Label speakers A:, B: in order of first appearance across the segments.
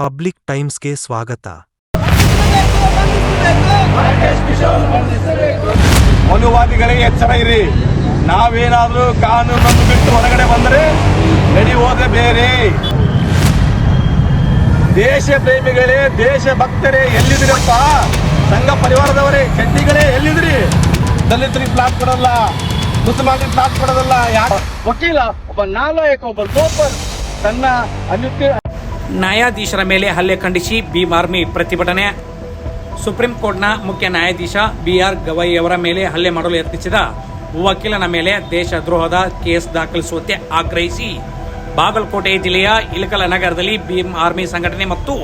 A: Public ಟೈಮ್ಸ್ಗೆ ಸ್ವಾಗತ.
B: ಮನುವಾದಿಗಳಿಗೆ ಎಚ್ಚರ ಇರಿ. ನಾವೇನಾದ್ರೂ ಕಾನೂನನ್ನು ಬಿಟ್ಟು ಹೊರಗಡೆ ಬಂದರೆ ನಡಿ ಹೋದ್ರೆ ಬೇರೆ. ದೇಶ ಪ್ರೇಮಿಗಳೇ ದೇಶ ಭಕ್ತರೇ ಎಲ್ಲಿದ್ರಪ್ಪ ಸಂಘ ಪರಿವಾರದವರೇ ಚಡ್ಡಿಗಳೇ ಎಲ್ಲಿದ್ರಿ ದಲಿತರಿಗೆ ಪ್ಲಾಟ್ ಕೊಡಲ್ಲ ಮುಸಲ್ಮಾನರಿಗೆ ಪ್ಲಾಟ್ ಕೊಡೋದಲ್ಲ ಯಾಕೆ?
C: ವಕೀಲ ಒಬ್ಬ ನಾಲಾಯಕ ಒಬ್ಬ ಲೋಪರ್ ತನ್ನ ಅನುತ್ಯ
D: ನ್ಯಾಯಾಧೀಶರ ಮೇಲೆ ಹಲ್ಲೆ ಖಂಡಿಸಿ ಭೀಮ್ ಆರ್ಮಿ ಪ್ರತಿಭಟನೆ. ಸುಪ್ರೀಂ ಕೋರ್ಟ್ನ ಮುಖ್ಯ ನ್ಯಾಯಾಧೀಶ ಬಿಆರ್ ಗವೈ ಅವರ ಮೇಲೆ ಹಲ್ಲೆ ಮಾಡಲು ಯತ್ನಿಸಿದ ವಕೀಲನ ಮೇಲೆ ದೇಶದ್ರೋಹದ ಕೇಸ್ ದಾಖಲಿಸುವಂತೆ ಆಗ್ರಹಿಸಿ ಬಾಗಲಕೋಟೆ ಜಿಲ್ಲೆಯ ಇಲಕಲ ನಗರದಲ್ಲಿ ಭೀಮ್ ಆರ್ಮಿ ಸಂಘಟನೆ ಮತ್ತು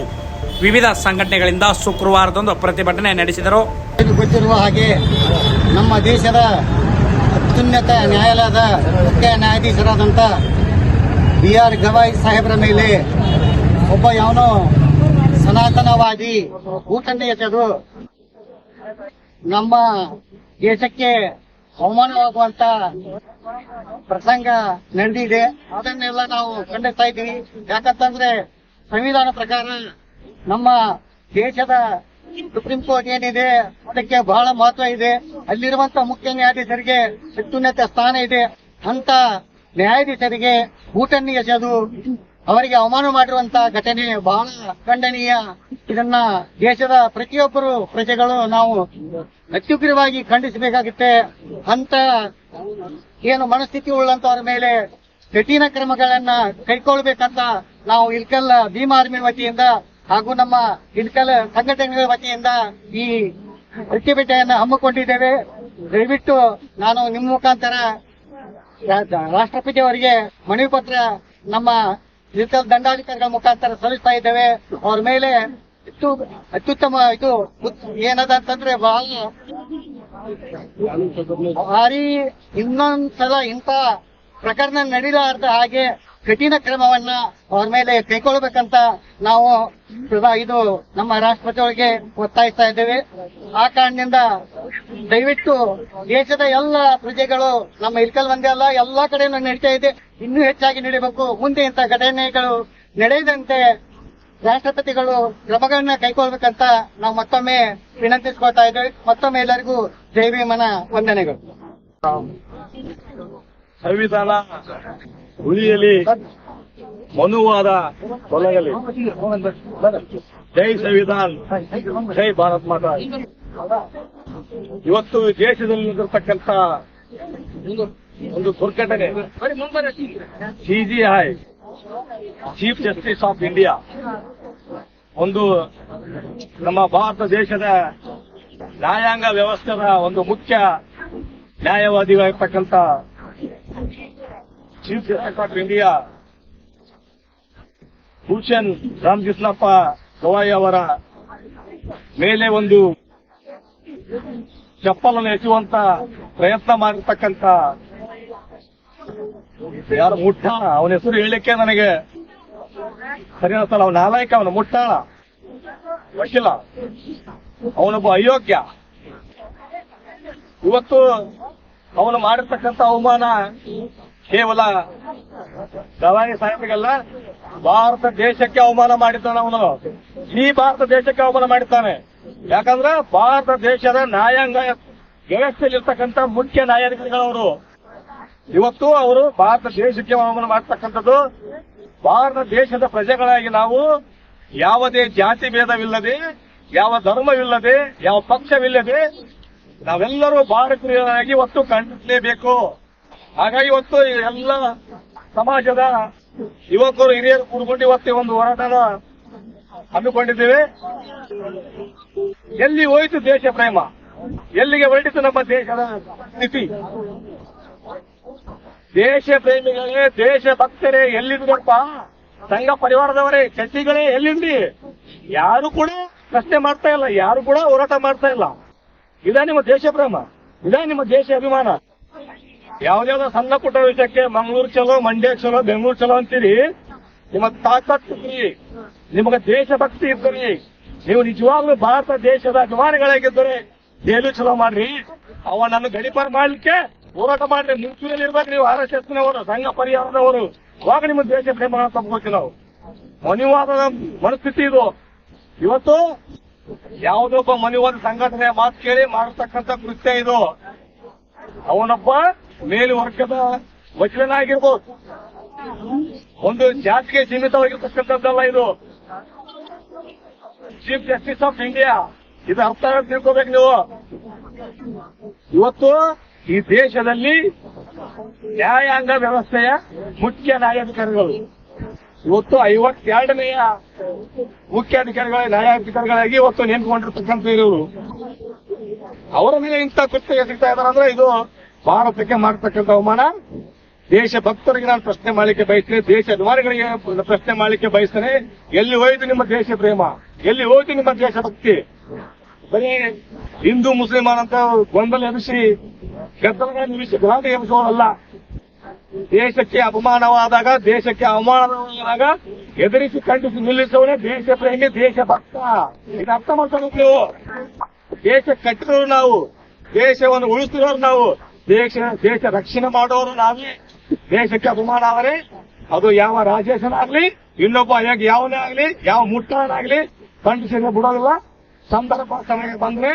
D: ವಿವಿಧ ಸಂಘಟನೆಗಳಿಂದ ಶುಕ್ರವಾರದಂದು ಪ್ರತಿಭಟನೆ ನಡೆಸಿದರು.
E: ಗೊತ್ತಿರುವ ಹಾಗೆ ನಮ್ಮ ದೇಶದ ಅತ್ಯುನ್ನತ ನ್ಯಾಯಾಲಯದ ಮುಖ್ಯ ನ್ಯಾಯಾಧೀಶರಾದಂಥ ಬಿ ಆರ್ ಗವಾಯಿ ಸಾಹೇಬರ ಮೇಲೆ ಒಬ್ಬ ಯಾವನೋ ಸನಾತನವಾದಿ ಊಟನೆ ಎಸೆದು ನಮ್ಮ ದೇಶಕ್ಕೆ ಅವಮಾನವಾಗುವಂತ ಪ್ರಸಂಗ ನಡೆದಿದೆ. ಅದನ್ನೆಲ್ಲ ನಾವು ಖಂಡಿಸ್ತಾ ಇದ್ದೀವಿ. ಯಾಕಂತಂದ್ರೆ ಸಂವಿಧಾನ ಪ್ರಕಾರ ನಮ್ಮ ದೇಶದ ಸುಪ್ರೀಂ ಕೋರ್ಟ್ ಏನಿದೆ, ಅದಕ್ಕೆ ಬಹಳ ಮಹತ್ವ ಇದೆ. ಅಲ್ಲಿರುವಂತ ಮುಖ್ಯ ನ್ಯಾಯಾಧೀಶರಿಗೆ ಅತ್ಯುನ್ನತ ಸ್ಥಾನ ಇದೆ. ಅಂತ ನ್ಯಾಯಾಧೀಶರಿಗೆ ಊಟನ್ನು ಎಸೆದು ಅವರಿಗೆ ಅವಮಾನ ಮಾಡಿರುವಂತ ಘಟನೆ ಬಹಳ ಖಂಡನೀಯ. ಇದನ್ನ ದೇಶದ ಪ್ರತಿಯೊಬ್ಬರು ಪ್ರಜೆಗಳು ನಾವು ಅತ್ಯುಗ್ರವಾಗಿ ಖಂಡಿಸಬೇಕಾಗುತ್ತೆ. ಅಂತ ಏನು ಮನಸ್ಥಿತಿ ಉಳ್ಳಂತವರ ಮೇಲೆ ಕಠಿಣ ಕ್ರಮಗಳನ್ನ ಕೈಗೊಳ್ಳಬೇಕಂತ ನಾವು ಇಲ್ಕಲ್ ಭೀಮ್ ಆರ್ಮಿ ವತಿಯಿಂದ ಹಾಗೂ ನಮ್ಮ ಇಲ್ಕಲ್ ಸಂಘಟನೆಗಳ ವತಿಯಿಂದ ಈ ಪ್ರತಿಭಟನೆಯನ್ನ ಹಮ್ಮಿಕೊಂಡಿದ್ದೇವೆ. ದಯವಿಟ್ಟು ನಾನು ನಿಮ್ಮ ಮುಖಾಂತರ ರಾಷ್ಟ್ರಪತಿ ಅವರಿಗೆ ಮನವಿ ಪತ್ರ ನಮ್ಮ ಇಲ್ಕಲ್ ದಂಡಾಧಿಕಾರಿಗಳ ಮುಖಾಂತರ ಸಲ್ಲಿಸ್ತಾ ಇದ್ದೇವೆ. ಅವ್ರ ಮೇಲೆ ಅತ್ಯುತ್ತಮ ಇದು ಏನದ ಅಂತಂದ್ರೆ ಬಹಳ ಭಾರಿ ಇನ್ನೊಂದ್ಸಲ ಇಂಥ ಪ್ರಕರಣ ನಡೀಲಾರ್ದ ಹಾಗೆ ಕಠಿಣ ಕ್ರಮವನ್ನ ಅವರ ಮೇಲೆ ಕೈಗೊಳ್ಳಬೇಕಂತ ನಾವು ಇದು ನಮ್ಮ ರಾಷ್ಟ್ರಪತಿ ಅವರಿಗೆ ಒತ್ತಾಯಿಸ್ತಾ ಇದ್ದೇವೆ. ಆ ಕಾರಣದಿಂದ ದಯವಿಟ್ಟು ದೇಶದ ಎಲ್ಲ ಪ್ರಜೆಗಳು, ನಮ್ಮ ಇಲ್ಕಲ್ ಒಂದೇ ಅಲ್ಲ, ಎಲ್ಲಾ ಕಡೆನೂ ನಡೀತಾ ಇದೆ. ಇನ್ನೂ ಹೆಚ್ಚಾಗಿ ನಡೀಬೇಕು. ಮುಂದೆ ಇಂಥ ಘಟನೆಗಳು ನಡೆಯದಂತೆ ರಾಷ್ಟ್ರಪತಿಗಳು ಕ್ರಮಗಳನ್ನ ಕೈಗೊಳ್ಬೇಕಂತ ನಾವು ಮತ್ತೊಮ್ಮೆ ವಿನಂತಿಸ್ಕೊಳ್ತಾ ಇದ್ದೇವೆ. ಮತ್ತೊಮ್ಮೆ ಎಲ್ಲರಿಗೂ ಜೈವಿಮನ ವಂದನೆಗಳು.
B: ಸಂವಿಧಾನ ಉಳಿಯಲಿ ಮನುವಾದ ತೊಲಗಲಿ. ಜೈ ಸಂವಿಧಾನ್, ಜೈ ಭಾರತ್ ಮಾತಾ ಇವತ್ತು ದೇಶದಲ್ಲಿ ನಡೆದಿರ್ತಕ್ಕಂಥ ಒಂದು ದುರ್ಘಟನೆ. CJI chief justice of India, ಒಂದು ನಮ್ಮ ಭಾರತ ದೇಶದ ನ್ಯಾಯಾಂಗ ವ್ಯವಸ್ಥೆದ ಒಂದು ಮುಖ್ಯ ನ್ಯಾಯವಾದಿಯಾಗಿರ್ತಕ್ಕಂಥ chief justice of India Bhushan Ramakrishnappa Gavai ಅವರ ಮೇಲೆ ಒಂದು ಚಪ್ಪಲನ್ನು ಎಸೆಯುವಂತ ಪ್ರಯತ್ನ ಮಾಡಿರ್ತಕ್ಕಂತ ಯಾರು ಮುಟ್ಟಾಳ? ಅವನ ಹೆಸರು ಹೇಳಲಿಕ್ಕೆ ನನಗೆ ಸರಿ ಅನ್ಸಲ್ಲ ಅವನ ನಾಲಾಯಕ ಅವನ ಮುಟ್ಟಾಳ. ವಕೀಲ. ಅವನೊಬ್ಬ ಅಯೋಗ್ಯ. ಇವತ್ತು ಅವನು ಮಾಡಿರ್ತಕ್ಕಂಥ ಅವಮಾನ ಕೇವಲ ಗವಾಯಿ ಸಾಹೇಬರಿಗಲ್ಲ, ಭಾರತ ದೇಶಕ್ಕೆ ಅವಮಾನ ಮಾಡಿದ್ದಾನೆ ಅವನು. ಈ ಭಾರತ ದೇಶಕ್ಕೆ ಅವಮಾನ ಮಾಡಿದ್ದಾನೆ. ಯಾಕಂದ್ರೆ ಭಾರತ ದೇಶದ ನ್ಯಾಯಾಂಗ ವ್ಯವಸ್ಥೆಯಲ್ಲಿರ್ತಕ್ಕಂಥ ಮುಖ್ಯ ನ್ಯಾಯಾಧಿಕಾರಿಗಳವರು ಇವತ್ತು ಅವರು ಭಾರತ ದೇಶಕ್ಕೆ ಅವಮಾನ ಮಾಡ್ತಕ್ಕಂಥದ್ದು, ಭಾರತ ದೇಶದ ಪ್ರಜೆಗಳಾಗಿ ನಾವು ಯಾವುದೇ ಜಾತಿ ಭೇದವಿಲ್ಲದೆ, ಯಾವ ಧರ್ಮವಿಲ್ಲದೆ, ಯಾವ ಪಕ್ಷವಿಲ್ಲದೆ ನಾವೆಲ್ಲರೂ ಭಾರತೀಯರಾಗಿ ಒತ್ತು ಖಂಡಿಸಲೇಬೇಕು ಹಾಗಾಗಿ ಇವತ್ತು ಎಲ್ಲ ಸಮಾಜದ ಯುವಕರು, ಹಿರಿಯರು ಕೂಡ್ಕೊಂಡು ಇವತ್ತು ಒಂದು ಹೋರಾಟನ ಹಮ್ಮಿಕೊಂಡಿದ್ದೇವೆ. ಎಲ್ಲಿ ಹೋಯಿತು ದೇಶ ಪ್ರೇಮ? ಎಲ್ಲಿಗೆ ಹೊರಟಿತು ನಮ್ಮ ದೇಶದ ಸ್ಥಿತಿ? ದೇಶ ಪ್ರೇಮಿಗಳೇ, ದೇಶ ಭಕ್ತರೇ ಎಲ್ಲಿದ್ರಪ್ಪ ಸಂಘ ಪರಿವಾರದವರೇ ಚರ್ಚಿಗಳೇ ಎಲ್ಲಿಂದಿ ಯಾರು ಕೂಡ ಪ್ರಶ್ನೆ ಮಾಡ್ತಾ ಇಲ್ಲ, ಯಾರು ಕೂಡ ಹೋರಾಟ ಮಾಡ್ತಾ ಇಲ್ಲ. ಇದ ನಿಮ್ಮ ದೇಶ ಪ್ರೇಮ, ಇದ ನಿಮ್ಮ ದೇಶ ಅಭಿಮಾನ. ಯಾವ್ದಾವ್ದೋ ಸಣ್ಣ ಪುಟ್ಟ ವಿಷಯಕ್ಕೆ ಮಂಗಳೂರು ಚಲೋ, ಮಂಡ್ಯ ಚಲೋ, ಬೆಂಗಳೂರು ಚಲೋ ಅಂತೀರಿ, ನಿಮ್ಮ ತಾಕತ್ತು ಇದ್ರಿ ನಿಮಗೆ ದೇಶಭಕ್ತಿ ಇದ್ರಿ ನೀವು ನಿಜವಾಗ್ಲೂ ಭಾರತ ದೇಶದ ಅಭಿಮಾನಿಗಳಾಗಿದ್ದರೆ ಜೈಲು ಚಲೋ ಮಾಡ್ರಿ. ಅವ ನನ್ನ ಗಡಿಪಾರ್ ಮಾಡ್ಲಿಕ್ಕೆ ಹೋರಾಟ ಮಾಡ್ರಿ. ಮುಂಚೂರಿಯಲ್ಲಿ ಇರ್ಬೇಕು ನೀವು, ಆರ್ ಎಸ್ ಎಸ್ ನವರು ಸಂಘ ಪರಿಹಾರದವರು ಅವಾಗ ನಿಮ್ಮ ದೇಶ ಪ್ರೇಮ ತಗೋಬೇಕು ನಾವು. ಮನುವಾದದ ಮನಸ್ಥಿತಿ ಇದು. ಇವತ್ತು ಯಾವುದೊಬ್ಬ ಮನುವಾದ ಸಂಘಟನೆ ಮಾತು ಕೇಳಿ ಮಾಡತಕ್ಕಂತ ಕೃತ್ಯ ಇದು. ಅವನೊಬ್ಬ ಮೇಲ್ವರ್ಗದ ವಚನಾಗಿರ್ಬೋದು ಒಂದು ಜಾತಿಗೆ ಸೀಮಿತವಾಗಿರ್ತಕ್ಕಂಥದ್ದಲ್ಲ ಇದು. ಚೀಫ್ ಜಸ್ಟಿಸ್ ಆಫ್ ಇಂಡಿಯಾ ಇದು ಅರ್ಥ ತಿಳ್ಕೋಬೇಕು ನೀವು. ಇವತ್ತು ಈ ದೇಶದಲ್ಲಿ ನ್ಯಾಯಾಂಗ ವ್ಯವಸ್ಥೆಯ ಮುಖ್ಯ ನ್ಯಾಯಾಧಿಕಾರಿಗಳು. ಇವತ್ತು ಐವತ್ತೆರಡನೆಯ ಮುಖ್ಯಾಧಿಕಾರಿಗಳ ನ್ಯಾಯಾಧಿಕಾರಿಗಳಾಗಿ ಇವತ್ತು ನೇಮಕೊಂಡಿರ್ತಕ್ಕಂಥ ಇವರು. ಅವರ ಮೇಲೆ ಇಂಥ ಕೃತ್ಯ ಸಿಗ್ತಾ ಇದಾರೆ ಅಂದ್ರೆ ಇದು ಭಾರತಕ್ಕೆ ಮಾಡ್ತಕ್ಕಂಥ ಅವಮಾನ? ದೇಶ ಭಕ್ತರಿಗೆ ನಾನು ಪ್ರಶ್ನೆ ಮಾಡಲಿಕ್ಕೆ ಬಯಸ್ತೇನೆ. ದೇಶ ಅಭಿಮಾನಿಗಳಿಗೆ ಪ್ರಶ್ನೆ ಮಾಡಲಿಕ್ಕೆ ಬಯಸ್ತೇನೆ. ಎಲ್ಲಿ ಹೋಯ್ತು ನಿಮ್ಮ ದೇಶ ಪ್ರೇಮ? ಎಲ್ಲಿ ಹೋಯ್ತು ನಿಮ್ಮ ದೇಶ ಭಕ್ತಿ? ಬರೀ ಹಿಂದೂ ಮುಸ್ಲಿಮಾನ್ ಅಂತ ಗೊಂದಲ ಎಬ್ಬಿಸಿ ಗದ್ದಲಗಳ ನಿಮಿಷ ಗಾಂಧಿ ಎಬ್ಬಿಸೋರಲ್ಲ. ದೇಶಕ್ಕೆ ಅಪಮಾನವಾದಾಗ, ದೇಶಕ್ಕೆ ಅವಮಾನವಾದಾಗ ಎದುರಿಸಿ, ಖಂಡಿಸಿ ನಿಲ್ಲಿಸುವವನೇ ದೇಶ ಪ್ರೇಮಿ, ದೇಶ ಭಕ್ತ. ಇದು ಅರ್ಥ ಮಾಡ್ಕೋಬೇಕು ದೇಶ ಕಟ್ಟಿರೋರು ನಾವು. ದೇಶವನ್ನು ಉಳಿಸ್ತಿರೋರು ನಾವು. ದೇಶ ದೇಶ ರಕ್ಷಣೆ ಮಾಡೋರು ನಾವೇ. ದೇಶಕ್ಕೆ ಅಭಿಮಾನ ಅವರೇ. ಅದು ಯಾವ ರಾಜೇಶನಾಗ್ಲಿ, ಇನ್ನೊಬ್ಬ ಹೇಗೆ ಯಾವನೇ ಆಗ್ಲಿ, ಯಾವ ಮುಟ್ಟಾನಾಗ್ಲಿ ಖಂಡಿಸಿದ್ರೆ ಬಿಡೋದಿಲ್ಲ. ಸಂದರ್ಭ ಸಮಯ ಬಂದ್ರೆ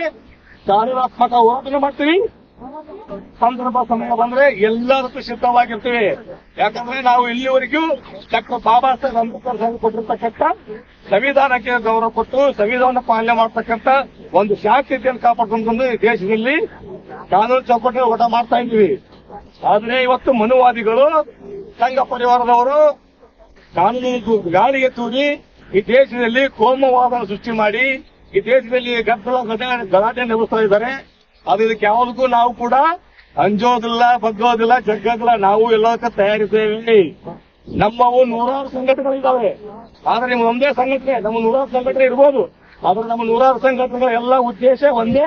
B: ಚಾರಿತ್ರಾತ್ಮಕ ಹೋರಾಟ ಮಾಡ್ತೀವಿ. ಸಂದರ್ಭ ಸಮಯ ಬಂದ್ರೆ ಎಲ್ಲದಕ್ಕೂ ಸಿದ್ಧವಾಗಿರ್ತೀವಿ. ಯಾಕಂದ್ರೆ ನಾವು ಇಲ್ಲಿವರೆಗೂ ಡಾಕ್ಟರ್ ಬಾಬಾ ಸಾಹೇಬ್ ಅಂಬೇಡ್ಕರ್ ಸಾಹೇಬ್ ಕೊಟ್ಟಿರ್ತಕ್ಕಂಥ ಸಂವಿಧಾನಕ್ಕೆ ಗೌರವ ಕೊಟ್ಟು, ಸಂವಿಧಾನ ಪಾಲನೆ ಮಾಡ್ತಕ್ಕಂಥ ಒಂದು ಶಾಂತಿಯನ್ನು ಕಾಪಾಡ್ಕೊಂಡು ದೇಶದಲ್ಲಿ ಕಾನೂನು ಚೌಕಟ್ಟಿನ ಊಟ ಮಾಡ್ತಾ ಇದ್ದೀವಿ ಆದ್ರೆ ಇವತ್ತು ಮನುವಾದಿಗಳು ಸಂಘ ಪರಿವಾರದವರು ಕಾನೂನು ಗಾಳಿಗೆ ತೂರಿ ಈ ದೇಶದಲ್ಲಿ ಕೋಮವಾದ ಸೃಷ್ಟಿ ಮಾಡಿ ಈ ದೇಶದಲ್ಲಿ ಗದ್ದಲ ಗಲಾಟೆ ನಿರ್ಮಿಸ್ತಾ ಇದ್ದಾರೆ. ಅದು ಇದಕ್ಕೆ ಯಾವುದಕ್ಕೂ ನಾವು ಕೂಡ ಅಂಜೋದಿಲ್ಲ, ಬಗ್ಗೋದಿಲ್ಲ, ಜಗ್ಗೋದಿಲ್ಲ. ನಾವು ಎಲ್ಲದಕ್ಕ ತಯಾರಿದ್ದೇವೆ. ನಮ್ಮವು ನೂರಾರು ಸಂಘಟನೆಗಳಿದ್ದಾವೆ. ಆದ್ರೆ ನಿಮ್ಮ ಒಂದೇ ಸಂಘಟನೆ. ನಮ್ಮ ನೂರಾರು ಸಂಘಟನೆ ಇರ್ಬೋದು. ಆದ್ರೆ ನಮ್ಮ ನೂರಾರು ಸಂಘಟನೆಗಳ ಎಲ್ಲ ಉದ್ದೇಶ ಒಂದೇ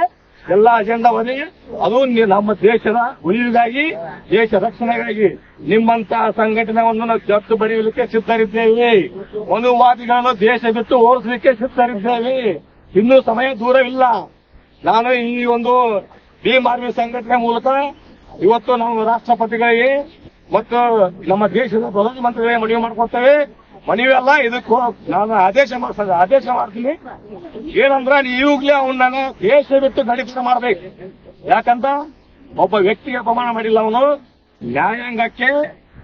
B: ಎಲ್ಲ ಅಜೆಂಡಾ ಒಂದೇ ಅದು ನಮ್ಮ ದೇಶದ ಉಳಿವಿಗಾಗಿ, ದೇಶ ರಕ್ಷಣೆಗಾಗಿ ನಿಮ್ಮಂತ ಸಂಘಟನೆವನ್ನು ನಾವು ಚರ್ಚು ಬರೆಯಲಿಕ್ಕೆ ಸಿದ್ಧರಿದ್ದೇವೆ. ಅನುವಾದಿಗಳನ್ನು ದೇಶ ಬಿಟ್ಟು ಓಡಿಸಲಿಕ್ಕೆ ಸಿದ್ಧರಿದ್ದೇವೆ. ಇನ್ನೂ ಸಮಯ ದೂರವಿಲ್ಲ. ನಾನು ಈ ಒಂದು ಭೀಮ್ ಆರ್ಮಿ ಸಂಘಟನೆ ಮೂಲಕ ಇವತ್ತು ನಾವು ರಾಷ್ಟ್ರಪತಿಗಳಿಗೆ ಮತ್ತು ನಮ್ಮ ದೇಶದ ಪ್ರಧಾನಮಂತ್ರಿಗಳಿಗೆ ಮನವಿ ಮಾಡ್ಕೊಳ್ತೇವೆ ಮನವಿ ಅಲ್ಲ ಇದಕ್ಕೂ ನಾನು ಆದೇಶ ಮಾಡ್ತದೆ ಆದೇಶ ಮಾಡ್ತೀನಿ. ಏನಂದ್ರ ಈಗಲೇ ಅವನನ್ನ ದೇಶ ಬಿಟ್ಟು ಗಡಿಪಣ ಮಾಡ್ಬೇಕು. ಯಾಕಂತ? ಒಬ್ಬ ವ್ಯಕ್ತಿಗೆ ಅಪಮಾನ ಮಾಡಿಲ್ಲ ಅವನು. ನ್ಯಾಯಾಂಗಕ್ಕೆ,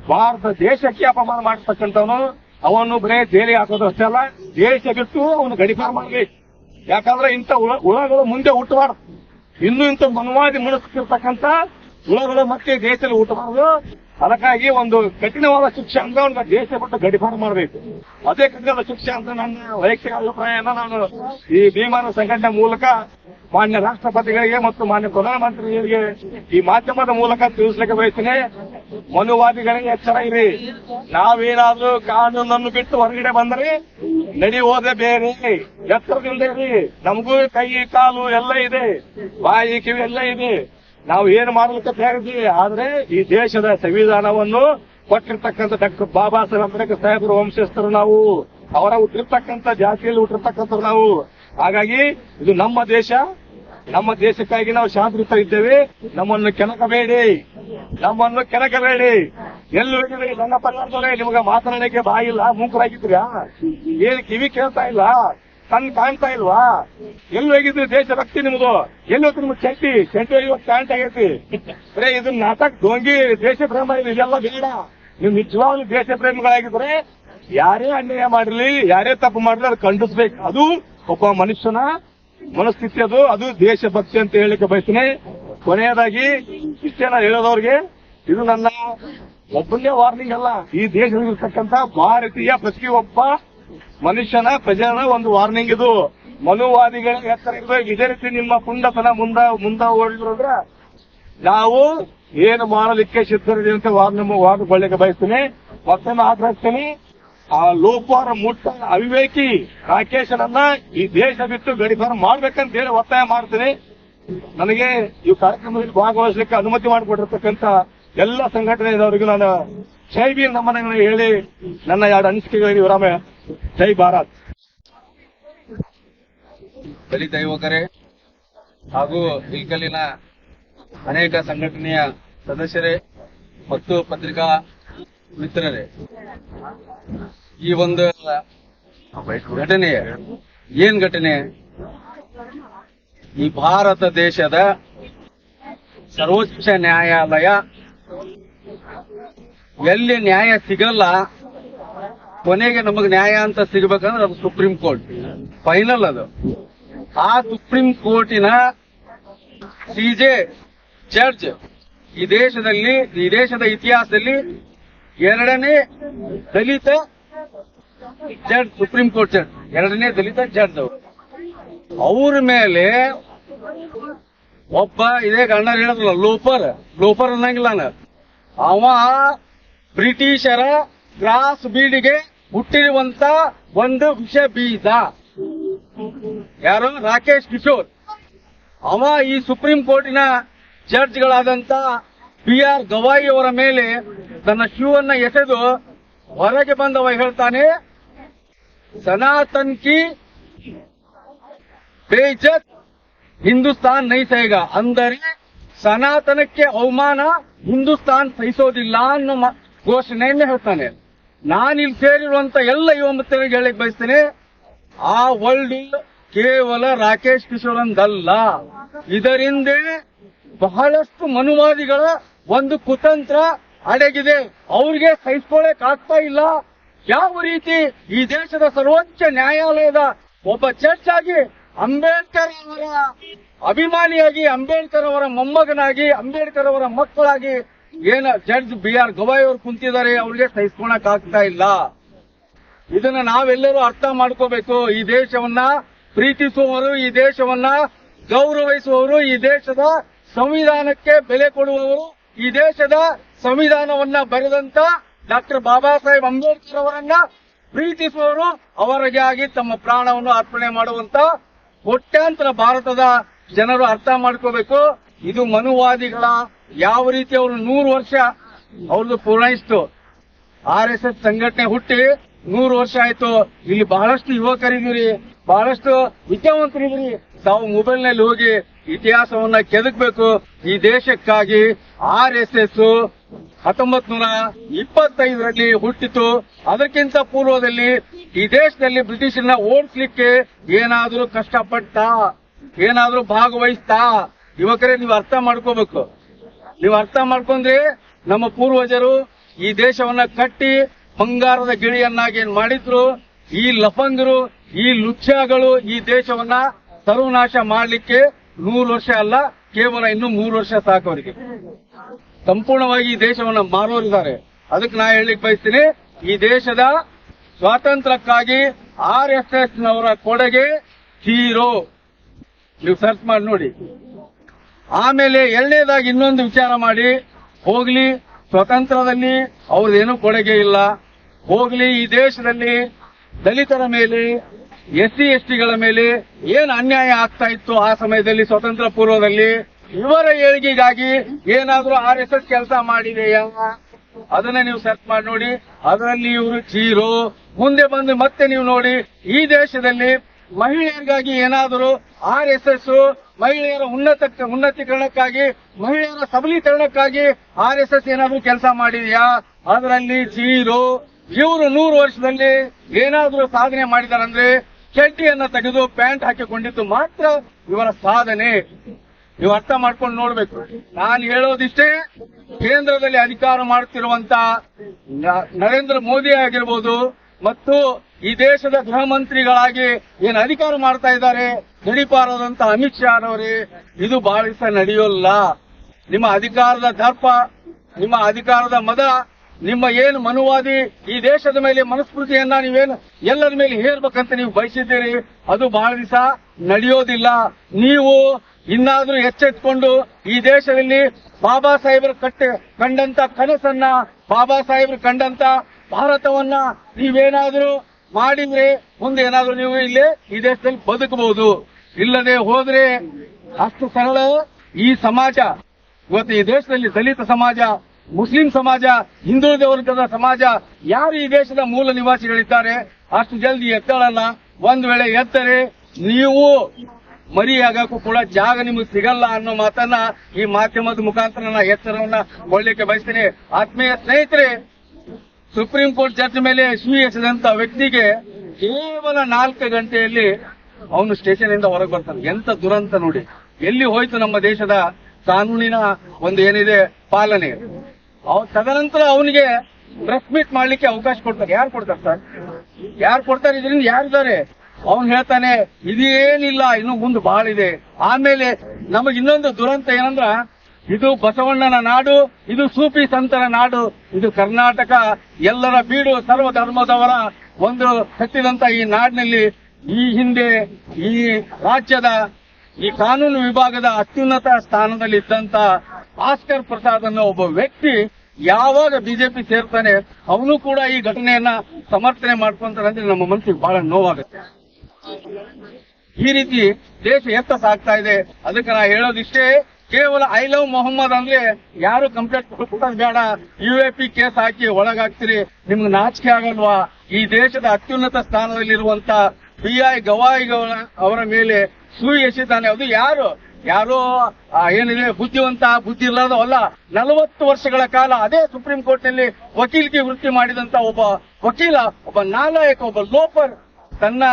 B: ಭಾರತ ದೇಶಕ್ಕೆ ಅಪಮಾನ ಮಾಡತಕ್ಕಂಥವನು. ಅವನು ಬರೇ ಜೈಲಿಗೆ ಹಾಕೋದಷ್ಟೇ ಅಲ್ಲ, ದೇಶ ಬಿಟ್ಟು ಅವನು ಗಡಿಪಾರ ಮಾಡ್ಬೇಕು. ಯಾಕಂದ್ರೆ ಇಂಥ ಹುಳ- ಹುಳಗಳು ಮುಂದೆ ಹುಟ್ಟಬಾರ್ದು. ಇನ್ನು ಇಂಥ ಮನವಾದಿ ಮುನಿಸ್ತಿರ್ತಕ್ಕಂಥ ಹುಳಗಳು ಮತ್ತೆ ದೇಶದಲ್ಲಿ ಹುಟ್ಟಬಾರದು. ಅದಕ್ಕಾಗಿ ಒಂದು ಕಠಿಣವಾದ ಶಿಕ್ಷೆ ಅಂದ್ರೆ ಒಂದು ದೇಶ ಬಿಟ್ಟು ಗಡಿಪಾರ ಮಾಡಬೇಕು. ಅದೇ ಕಠಿಣವಾದ ಶಿಕ್ಷೆ ಅಂತ ನನ್ನ ವೈಯಕ್ತಿಕ ಅಭಿಪ್ರಾಯನ ನಾನು ಈ ಭೀಮಾನ ಸಂಘಟನೆ ಮೂಲಕ ಮಾನ್ಯ ರಾಷ್ಟ್ರಪತಿಗಳಿಗೆ ಮತ್ತು ಮಾನ್ಯ ಪ್ರಧಾನಮಂತ್ರಿಗಳಿಗೆ ಈ ಮಾಧ್ಯಮದ ಮೂಲಕ ತಿಳಿಸ್ಲಿಕ್ಕೆ ಬಯಸ್ತೇನೆ. ಮನುವಾದಿಗಳಿಗೆ ಎಚ್ಚರ ಇರಿ. ನಾವೇನಾದ್ರೂ ಕಾನೂನನ್ನು ಬಿಟ್ಟು ಹೊರಗಡೆ ಬಂದರೆ ನಡಿ ಹೋದೆ ಬೇರೆ. ಎತ್ತರದಿಂದ ಇರಿ. ನಮಗೂ ಕೈ, ಕಾಲು ಎಲ್ಲ ಇದೆ. ಬಾಯಿ, ಕಿವಿ ಎಲ್ಲ ಇದೆ. ನಾವು ಏನು ಮಾಡಲಿಕ್ಕೆ ಆದ್ರೆ ಈ ದೇಶದ ಸಂವಿಧಾನವನ್ನು ಕೊಟ್ಟಿರ್ತಕ್ಕಂಥ ಡಾಕ್ಟರ್ ಬಾಬಾ ಸಾಹೇಬ್ ಅಂಬೇಡ್ಕರ್ ಸಾಹೇಬರು ವಂಶಸ್ಥರು ನಾವು, ಅವರ ಹುಟ್ಟಿರ್ತಕ್ಕಂಥ ಜಾತಿಯಲ್ಲಿ ಹುಟ್ಟಿರ್ತಕ್ಕಂಥ ನಾವು. ಹಾಗಾಗಿ ಇದು ನಮ್ಮ ದೇಶ, ನಮ್ಮ ದೇಶಕ್ಕಾಗಿ ನಾವು ಶಾಂತಿಯುತ ಇದ್ದೇವೆ. ನಮ್ಮನ್ನು ಕೆಣಕಬೇಡಿ ನಮ್ಮನ್ನು ಕೆಣಕಬೇಡಿ. ಎಲ್ಲಿ ನನ್ನ ಪರಿವಾರದವರೇ ನಿಮಗೆ ಮಾತನಾಡಕ್ಕೆ ಬಾಯಿಲ್ಲ ಮೂಕರಾಗಿದ್ರ್ಯಾ ಏನು ಕಿವಿ ಕೇಳ್ತಾ ಇಲ್ಲ? ಕಣ್ ಕಾಣ್ತಾ ಇಲ್ವಾ? ಎಲ್ಲಿ ಹೋಗಿದ್ರಿ ದೇಶ ಭಕ್ತಿ ನಿಮ್ದು? ಎಲ್ಲಿ ಹೋಗ್ತು ನಿಮ್ಗೆ ಚಟ್ಟಿ ಚಡ್ಡಿ ಇವತ್ತು ಕಾಣ್ತಾ ಆಗೈತಿ ಬರೇ ಇದನ್ನ ನಾಟಕ ಡೋಂಗಿ ದೇಶ ಪ್ರೇಮ ಇದು ಇದೆಲ್ಲ ಬೇಡ. ನೀವು ನಿಜವಾಗ್ಲೂ ದೇಶ ಪ್ರೇಮಿಗಳಾಗಿದ್ರೆ ಯಾರೇ ಅನ್ಯಾಯ ಮಾಡಿರ್ಲಿ, ಯಾರೇ ತಪ್ಪು ಮಾಡಿದ್ರೆ ಅದು ಖಂಡಿಸ್ಬೇಕು. ಅದು ಒಬ್ಬ ಮನುಷ್ಯನ ಮನಸ್ಥಿತಿ ಅದು. ಅದು ದೇಶಭಕ್ತಿ ಅಂತ ಹೇಳಿಕ್ಕೆ ಬಯಸ್ತೀನಿ. ಕೊನೆಯದಾಗಿ ಇಷ್ಟೇ ನಾನು ಹೇಳೋದವ್ರಿಗೆ, ಇದು ನನ್ನ ಒಬ್ಬನೇ ವಾರ್ನಿಂಗ್ ಅಲ್ಲ. ಈ ದೇಶದಲ್ಲಿರ್ತಕ್ಕಂಥ ಭಾರತೀಯ ಪ್ರತಿಯೊಬ್ಬ ಮನುಷ್ಯನ ಪ್ರಜಾನ ಒಂದು ವಾರ್ನಿಂಗ್ ಇದು. ಮನುವಾದಿಗಳಿಗೆ ಎತ್ತರ ಇದೇ ರೀತಿ ನಿಮ್ಮ ಕುಂಡತನ ಮುಂದ ಮುಂದ ಓಡಿದ್ರಂದ್ರ ನಾವು ಏನು ಮಾಡಲಿಕ್ಕೆ ಸಿದ್ಧರಿದೆ ಅಂತ ವಾರ್ನ ಕೊಳ್ಳಿಕ್ಕೆ ಬಯಸ್ತೀನಿ. ಮತ್ತೊಮ್ಮೆ ಆಗ್ರಹಿಸ್ತೀನಿ. ಆ ಲೋಪಾರ ಮುಟ್ಟ ಅವಿವೇಕಿ ರಾಕೇಶನನ್ನ ಈ ದೇಶ ಬಿಟ್ಟು ಗಡಿಪಾರ ಮಾಡ್ಬೇಕಂತ ಹೇಳಿ ಒತ್ತಾಯ ಮಾಡ್ತೀನಿ. ನನಗೆ ಈ ಕಾರ್ಯಕ್ರಮದಲ್ಲಿ ಭಾಗವಹಿಸಲಿಕ್ಕೆ ಅನುಮತಿ ಮಾಡಿಕೊಟ್ಟಿರ್ತಕ್ಕಂಥ ಎಲ್ಲ ಸಂಘಟನೆದವರಿಗೂ ನಾನು ಶೈಬಿ ನಮ್ಮನ್ನ ಹೇಳಿ ನನ್ನ ಎರಡು ಅನಿಸಿಕೆಗಳಿಗೆ ವಿರಾಮ ಜೈ ಭಾರತ್.
C: ದಲಿತ ಯುವಕರೇ ಹಾಗೂ ಇಲ್ಕಲ್ಲಿನ ಅನೇಕ ಸಂಘಟನೆಯ ಸದಸ್ಯರೇ ಮತ್ತು ಪತ್ರಿಕಾ ಮಿತ್ರರೇ, ಈ ಒಂದು ಘಟನೆ ಏನ್ ಘಟನೆ? ಈ ಭಾರತ ದೇಶದ ಸರ್ವೋಚ್ಚ ನ್ಯಾಯಾಲಯ ಎಲ್ಲಿ ನ್ಯಾಯ ಸಿಗಲ್ಲ, ಕೊನೆಗೆ ನಮಗ್ ನ್ಯಾಯ ಅಂತ ಸಿಗ್ಬೇಕಂದ್ರೆ ಅದು ಸುಪ್ರೀಂ ಕೋರ್ಟ್. ಫೈನಲ್ ಅದು. ಆ ಸುಪ್ರೀಂ ಕೋರ್ಟಿನ ಸಿಜೆ ಜಡ್ಜ್ ಈ ದೇಶದಲ್ಲಿ, ಈ ದೇಶದ ಇತಿಹಾಸದಲ್ಲಿ ಎರಡನೇ Dalit judge, supreme court judge. ಎರಡನೇ ದಲಿತ ಜಡ್ಜ್ ಅವರು. ಅವ್ರ ಮೇಲೆ ಒಬ್ಬ ಇದೇ ಗಂಡ ಹೇಳಿದ್ರಲ್ಲ ಲೋಪರ್. ಲೋಪರ್ ಅನ್ನಂಗಿಲ್ಲ ನಾನು ಅವ ಬ್ರಿಟಿಷರ ಗ್ಲಾಸ್ ಬೀಡಿಗೆ ಹುಟ್ಟಿರುವಂತ ಒಂದು ವಿಷ ಬೀಜ. ಯಾರು? ರಾಕೇಶ್ ಕಿಶೋರ್. ಅವ ಈ ಸುಪ್ರೀಂ ಕೋರ್ಟಿನ ಜಡ್ಜ್ಗಳಾದಂತ ಪಿ ಆರ್ ಗವಾಯಿ ಅವರ ಮೇಲೆ ತನ್ನ ಶೂ ಅನ್ನ ಎಸೆದು ಹೊರಗೆ ಬಂದವ ಹೇಳ್ತಾನೆ, ಸನಾತನ್ ಕಿ ಬೇಜತ್ ಹಿಂದೂಸ್ತಾನ್ ನೈಸೈಗ. ಅಂದರೆ ಸನಾತನಕ್ಕೆ ಅವಮಾನ ಹಿಂದೂಸ್ತಾನ್ ಸಹಿಸೋದಿಲ್ಲ ಅನ್ನೋ ಘೋಷಣೆಯನ್ನು ಹೇಳ್ತಾನೆ. ಇಲ್ಲಿ ಸೇರಿರುವಂತ ಎಲ್ಲ ಯುವ ಮಿತ್ರರಿಗೆ ಹೇಳಕ್ ಬಯಸ್ತೇನೆ, ಆ ವರ್ಲ್ಡ್ ಕೇವಲ ರಾಕೇಶ್ ಕಿಶೋರಂದಲ್ಲ. ಇದರಿಂದ ಬಹಳಷ್ಟು ಮನುವಾದಿಗಳ ಒಂದು ಕುತಂತ್ರ ಅಡಗಿದೆ. ಅವ್ರಿಗೆ ಸಹಿಸ್ಕೊಳಕ್ ಆಗ್ತಾ ಇಲ್ಲ. ಯಾವ ರೀತಿ ಈ ದೇಶದ ಸರ್ವೋಚ್ಚ ನ್ಯಾಯಾಲಯದ ಒಬ್ಬ ಜಡ್ಜ್ ಆಗಿ ಅಂಬೇಡ್ಕರ್ ಅವರ ಅಭಿಮಾನಿಯಾಗಿ, ಅಂಬೇಡ್ಕರ್ ಅವರ ಮೊಮ್ಮಗನಾಗಿ, ಅಂಬೇಡ್ಕರ್ ಅವರ ಮಕ್ಕಳಾಗಿ ಏನ ಜಡ್ಜ್ ಬಿ ಆರ್ ಗವಾಯಿ ಅವರು ಕುಂತಿದ್ದಾರೆ, ಅವ್ರಿಗೆ ಸಹಿಸ್ಕೊಳಕ್ ಆಗ್ತಾ ಇಲ್ಲ. ಇದನ್ನ ನಾವೆಲ್ಲರೂ ಅರ್ಥ ಮಾಡ್ಕೋಬೇಕು. ಈ ದೇಶವನ್ನ ಪ್ರೀತಿಸುವವರು, ಈ ದೇಶವನ್ನ ಗೌರವಿಸುವವರು, ಈ ದೇಶದ ಸಂವಿಧಾನಕ್ಕೆ ಬೆಲೆ ಕೊಡುವವರು, ಈ ದೇಶದ ಸಂವಿಧಾನವನ್ನ ಬರೆದಂತ ಡಾಕ್ಟರ್ ಬಾಬಾ ಸಾಹೇಬ್ ಅಂಬೇಡ್ಕರ್ ಅವರನ್ನ ಪ್ರೀತಿಸುವವರು ಅವರಿಗಾಗಿ ತಮ್ಮ ಪ್ರಾಣವನ್ನು ಅರ್ಪಣೆ ಮಾಡುವಂತ ಕೋಟ್ಯಾಂತರ ಭಾರತದ ಜನರು ಅರ್ಥ ಮಾಡ್ಕೋಬೇಕು. ಇದು ಮನುವಾದಿಗಳ ಯಾವ ರೀತಿ ಅವರು ನೂರು ವರ್ಷ ಅವ್ರದ್ದು ಪೂರೈಸಿತು. ಆರ್ ಎಸ್ ಎಸ್ ಸಂಘಟನೆ ಹುಟ್ಟಿ ನೂರು ವರ್ಷ ಆಯ್ತು. ಇಲ್ಲಿ ಬಹಳಷ್ಟು ಯುವಕರಿದ್ದೀರಿ, ಬಹಳಷ್ಟು ವಿದ್ಯಾವಂತರಿದ್ದೀರಿ. ತಾವು ಮೊಬೈಲ್ನಲ್ಲಿ ಹೋಗಿ ಇತಿಹಾಸವನ್ನ ಕೆದಕ್ಬೇಕು. ಈ ದೇಶಕ್ಕಾಗಿ ಆರ್ ಎಸ್ ಎಸ್ ಹತ್ತೊಂಬತ್ ನೂರ ಇಪ್ಪತ್ತೈದರಲ್ಲಿ ಹುಟ್ಟಿತು. ಅದಕ್ಕಿಂತ ಪೂರ್ವದಲ್ಲಿ ಈ ದೇಶದಲ್ಲಿ ಬ್ರಿಟಿಷರನ್ನ ಓಡಿಸ್ಲಿಕ್ಕೆ ಏನಾದ್ರೂ ಕಷ್ಟಪಟ್ಟ, ಏನಾದ್ರೂ ಭಾಗವಹಿಸ್ತಾ ಯುವಕರೇ, ನೀವು ಅರ್ಥ ಮಾಡ್ಕೋಬೇಕು. ನೀವು ಅರ್ಥ ಮಾಡ್ಕೊಂಡ್ರೆ ನಮ್ಮ ಪೂರ್ವಜರು ಈ ದೇಶವನ್ನ ಕಟ್ಟಿ ಬಂಗಾರದ ಗಿಳಿಯನ್ನಾಗಿ ಏನ್ ಮಾಡಿದ್ರು? ಈ ಲಫಂಗರು, ಈ ಲುಚ್ಚಾಗಳು ಈ ದೇಶವನ್ನ ಸರ್ವನಾಶ ಮಾಡಲಿಕ್ಕೆ ನೂರು ವರ್ಷ ಅಲ್ಲ, ಕೇವಲ ಇನ್ನು ಮೂರು ವರ್ಷ ಸಾಕು ಅವರಿಗೆ. ಸಂಪೂರ್ಣವಾಗಿ ಈ ದೇಶವನ್ನ ಮಾರೋರಿದ್ದಾರೆ. ಅದಕ್ಕೆ ನಾ ಹೇಳಲಿಕ್ಕೆ ಬಯಸ್ತೀನಿ, ಈ ದೇಶದ ಸ್ವಾತಂತ್ರ್ಯಕ್ಕಾಗಿ ಆರ್ ಎಸ್ ಎಸ್ ನವರ ಕೊಡುಗೆ ಜೀರೋ. ನೀವು ಸರ್ಚ್ ಮಾಡಿ ನೋಡಿ. ಆಮೇಲೆ ಎರಡನೇದಾಗಿ ಇನ್ನೊಂದು ವಿಚಾರ ಮಾಡಿ. ಹೋಗ್ಲಿ ಸ್ವತಂತ್ರದಲ್ಲಿ ಅವ್ರದ್ದೇನು ಕೊಡುಗೆ ಇಲ್ಲ. ಹೋಗ್ಲಿ, ಈ ದೇಶದಲ್ಲಿ ದಲಿತರ ಮೇಲೆ ಎಸ್ ಸಿ ಎಸ್ ಟಿಗಳ ಮೇಲೆ ಏನ್ ಅನ್ಯಾಯ ಆಗ್ತಾ ಇತ್ತು ಆ ಸಮಯದಲ್ಲಿ ಸ್ವತಂತ್ರ ಪೂರ್ವದಲ್ಲಿ? ಇವರ ಏಳಿಗೆಗಾಗಿ ಏನಾದ್ರೂ ಆರ್ ಎಸ್ ಎಸ್ ಕೆಲಸ ಮಾಡಿದೆಯಾ? ಅದನ್ನ ನೀವು ಸರ್ಚ್ ಮಾಡಿ ನೋಡಿ. ಅದರಲ್ಲಿ ಇವರು ಜೀರೋ. ಮುಂದೆ ಬಂದು ಮತ್ತೆ ನೀವು ನೋಡಿ. ಈ ದೇಶದಲ್ಲಿ ಮಹಿಳೆಯರಿಗಾಗಿ ಏನಾದರೂ ಆರ್ ಎಸ್ ಎಸ್ ಮಹಿಳೆಯರ ಉನ್ನತ ಉನ್ನತೀಕರಣಕ್ಕಾಗಿ, ಮಹಿಳೆಯರ ಸಬಲೀಕರಣಕ್ಕಾಗಿ ಆರ್ ಎಸ್ ಎಸ್ ಏನಾದ್ರೂ ಕೆಲಸ ಮಾಡಿದೆಯಾ? ಅದರಲ್ಲಿ ಜೀರೋ. ಇವರು ನೂರು ವರ್ಷದಲ್ಲಿ ಏನಾದ್ರೂ ಸಾಧನೆ ಮಾಡಿದಾರಂದ್ರೆ ಚಡ್ಡಿಯನ್ನ ತೆಗೆದು ಪ್ಯಾಂಟ್ ಹಾಕಿಕೊಂಡಿದ್ದು ಮಾತ್ರ ಇವರ ಸಾಧನೆ. ನೀವು ಅರ್ಥ ಮಾಡ್ಕೊಂಡು ನೋಡ್ಬೇಕು. ನಾನು ಹೇಳೋದಿಷ್ಟೇ, ಕೇಂದ್ರದಲ್ಲಿ ಅಧಿಕಾರ ಮಾಡುತ್ತಿರುವಂತ ನರೇಂದ್ರ ಮೋದಿ ಆಗಿರ್ಬೋದು ಮತ್ತು ಈ ದೇಶದ ಗೃಹ ಮಂತ್ರಿಗಳಾಗಿ ಏನು ಅಧಿಕಾರ ಮಾಡ್ತಾ ಇದ್ದಾರೆ ಗಡಿಪಾರದಂತ ಅಮಿತ್ ಶಾ ಅವರೇ ಇದು ಬಹಳ ದಿವಸ ನಡೆಯೋಲ್ಲ. ನಿಮ್ಮ ಅಧಿಕಾರದ ದರ್ಪ, ನಿಮ್ಮ ಅಧಿಕಾರದ ಮದ, ನಿಮ್ಮ ಏನು ಮನುವಾದಿ ಈ ದೇಶದ ಮೇಲೆ ಮನಸ್ಮೃತಿಯನ್ನ ನೀವೇನು ಎಲ್ಲರ ಮೇಲೆ ಹೇರ್ಬೇಕಂತ ನೀವು ಬಯಸಿದ್ದೀರಿ, ಅದು ಬಹಳ ದಿವಸ ನಡೆಯೋದಿಲ್ಲ. ನೀವು ಇನ್ನಾದ್ರೂ ಎಚ್ಚೆತ್ಕೊಂಡು ಈ ದೇಶದಲ್ಲಿ ಬಾಬಾ ಸಾಹೇಬರು ಕಟ್ಟೆ, ಕಂಡಂತ ಕನಸನ್ನ, ಬಾಬಾ ಸಾಹೇಬರು ಕಂಡಂತ ಭಾರತವನ್ನ ನೀವೇನಾದ್ರೂ ಮಾಡಿದ್ರೆ ಮುಂದೆ ಏನಾದ್ರೂ ನೀವು ಇಲ್ಲಿ ಈ ದೇಶದಲ್ಲಿ ಬದುಕಬಹುದು. ಇಲ್ಲದೆ ಹೋದ್ರೆ ಅಷ್ಟು ಸರಳ ಈ ಸಮಾಜ. ಇವತ್ತು ಈ ದೇಶದಲ್ಲಿ ದಲಿತ ಸಮಾಜ, ಮುಸ್ಲಿಂ ಸಮಾಜ, ಹಿಂದೂ ವರ್ಗದ ಸಮಾಜ, ಯಾರು ಈ ದೇಶದ ಮೂಲ ನಿವಾಸಿಗಳಿದ್ದಾರೆ? ಅಷ್ಟು ಜಲ್ದಿ ಎತ್ತಳಲ್ಲ. ಒಂದ್ ವೇಳೆ ಎತ್ತರೆ ನೀವು ಮರಿಯಾಗಕ್ಕೂ ಕೂಡ ಜಾಗ ನಿಮಗೆ ಸಿಗಲ್ಲ ಅನ್ನೋ ಮಾತನ್ನ ಈ ಮಾಧ್ಯಮದ ಮುಖಾಂತರ ನಾ ಎಚ್ಚರವನ್ನ ಕೊಡ್ಲಿಕ್ಕೆ ಬಯಸ್ತೇನೆ. ಆತ್ಮೀಯ ಸ್ನೇಹಿತರೆ ಸುಪ್ರೀಂ ಕೋರ್ಟ್ ಜಡ್ಜ್ ಮೇಲೆ ಎಸೆದಂತ ವ್ಯಕ್ತಿಗೆ ಕೇವಲ ನಾಲ್ಕು ಗಂಟೆಯಲ್ಲಿ ಅವನು ಸ್ಟೇಷನ್ ಇಂದ ಹೊರಗೆ ಬರ್ತಾನೆ. ಎಂತ ದುರಂತ ನೋಡಿ. ಎಲ್ಲಿ ಹೋಯ್ತು ನಮ್ಮ ದೇಶದ ಕಾನೂನಿನ ಒಂದು ಏನಿದೆ ಪಾಲನೆ? ತದನಂತರ ಅವನಿಗೆ ಪ್ರೆಸ್ ಮೀಟ್ ಮಾಡ್ಲಿಕ್ಕೆ ಅವಕಾಶ ಕೊಡ್ತಾರೆ. ಯಾರು ಕೊಡ್ತಾರೆ ಸರ್? ಯಾರು ಕೊಡ್ತಾರೆ? ಇದರಿಂದ ಯಾರಿದ್ದಾರೆ ಅವನು ಹೇಳ್ತಾನೆ, ಇದೇನಿಲ್ಲ, ಇನ್ನು ಮುಂದೆ ಬಾಳಿದೆ. ಆಮೇಲೆ ನಮಗ್ ಇನ್ನೊಂದು ದುರಂತ ಏನಂದ್ರ ಇದು ಬಸವಣ್ಣನ ನಾಡು, ಇದು ಸೂಫಿ ಸಂತರ ನಾಡು, ಇದು ಕರ್ನಾಟಕ. ಎಲ್ಲರ ಬೀಡು ಸರ್ವ ಧರ್ಮದವರ ಒಂದು ಕಟ್ಟಿದಂತ ಈ ನಾಡಿನಲ್ಲಿ ಈ ಹಿಂದೆ ಈ ರಾಜ್ಯದ, ಈ ಕಾನೂನು ವಿಭಾಗದ ಅತ್ಯುನ್ನತ ಸ್ಥಾನದಲ್ಲಿ ಇದ್ದಂತ ಭಾಸ್ಕರ್ ಪ್ರಸಾದ್ ಅನ್ನೋ ಒಬ್ಬ ವ್ಯಕ್ತಿ ಯಾವಾಗ ಬಿಜೆಪಿ ಸೇರ್ತಾನೆ, ಅವನು ಕೂಡ ಈ ಘಟನೆಯನ್ನ ಸಮರ್ಥನೆ ಮಾಡ್ಕೊಂತಾರೆ ಅಂದ್ರೆ ನಮ್ಮ ಮನಸ್ಸಿಗೆ ಬಹಳ ನೋವಾಗುತ್ತೆ. ಈ ರೀತಿ ದೇಶ ಎತ್ತ ಸಾಗ್ತಾ ಇದೆ. ಅದಕ್ಕೆ ನಾ ಹೇಳೋದಿಷ್ಟೇ ಕೇವಲ ಐ ಲವ್ ಮೊಹಮ್ಮದ್ ಅಂದ್ರೆ ಯಾರು ಕಂಪ್ಲೇಂಟ್ ಕೊಡೋದು ಬೇಡ. ಯು ಎ ಪಿ ಕೇಸ್ ಹಾಕಿ ಒಳಗಾಗ್ತೀರಿ. ನಿಮ್ಗೆ ನಾಚಿಕೆ ಆಗಲ್ವಾ? ಈ ದೇಶದ ಅತ್ಯುನ್ನತ ಸ್ಥಾನದಲ್ಲಿರುವಂತ ಬಿ ಐ ಗವಾಯಿ ಅವರ ಮೇಲೆ ಸುಯಿ ಎಸಿದ್ದಾನೆ ಅದು ಯಾರು? ಯಾರೋ ಏನಿದೆ? ಬುದ್ಧಿವಂತ, ಬುದ್ಧಿ ಇಲ್ಲದ ಅಲ್ಲ ನಲವತ್ತು ವರ್ಷಗಳ ಕಾಲ ಅದೇ ಸುಪ್ರೀಂ ಕೋರ್ಟ್ನಲ್ಲಿ ವಕೀಲಿಕೆ ವೃತ್ತಿ ಮಾಡಿದಂತ ಒಬ್ಬ ವಕೀಲ, ಒಬ್ಬ ನಾಲಾಯಕ, ಒಬ್ಬ ಲೋಪರ್ ತನ್ನ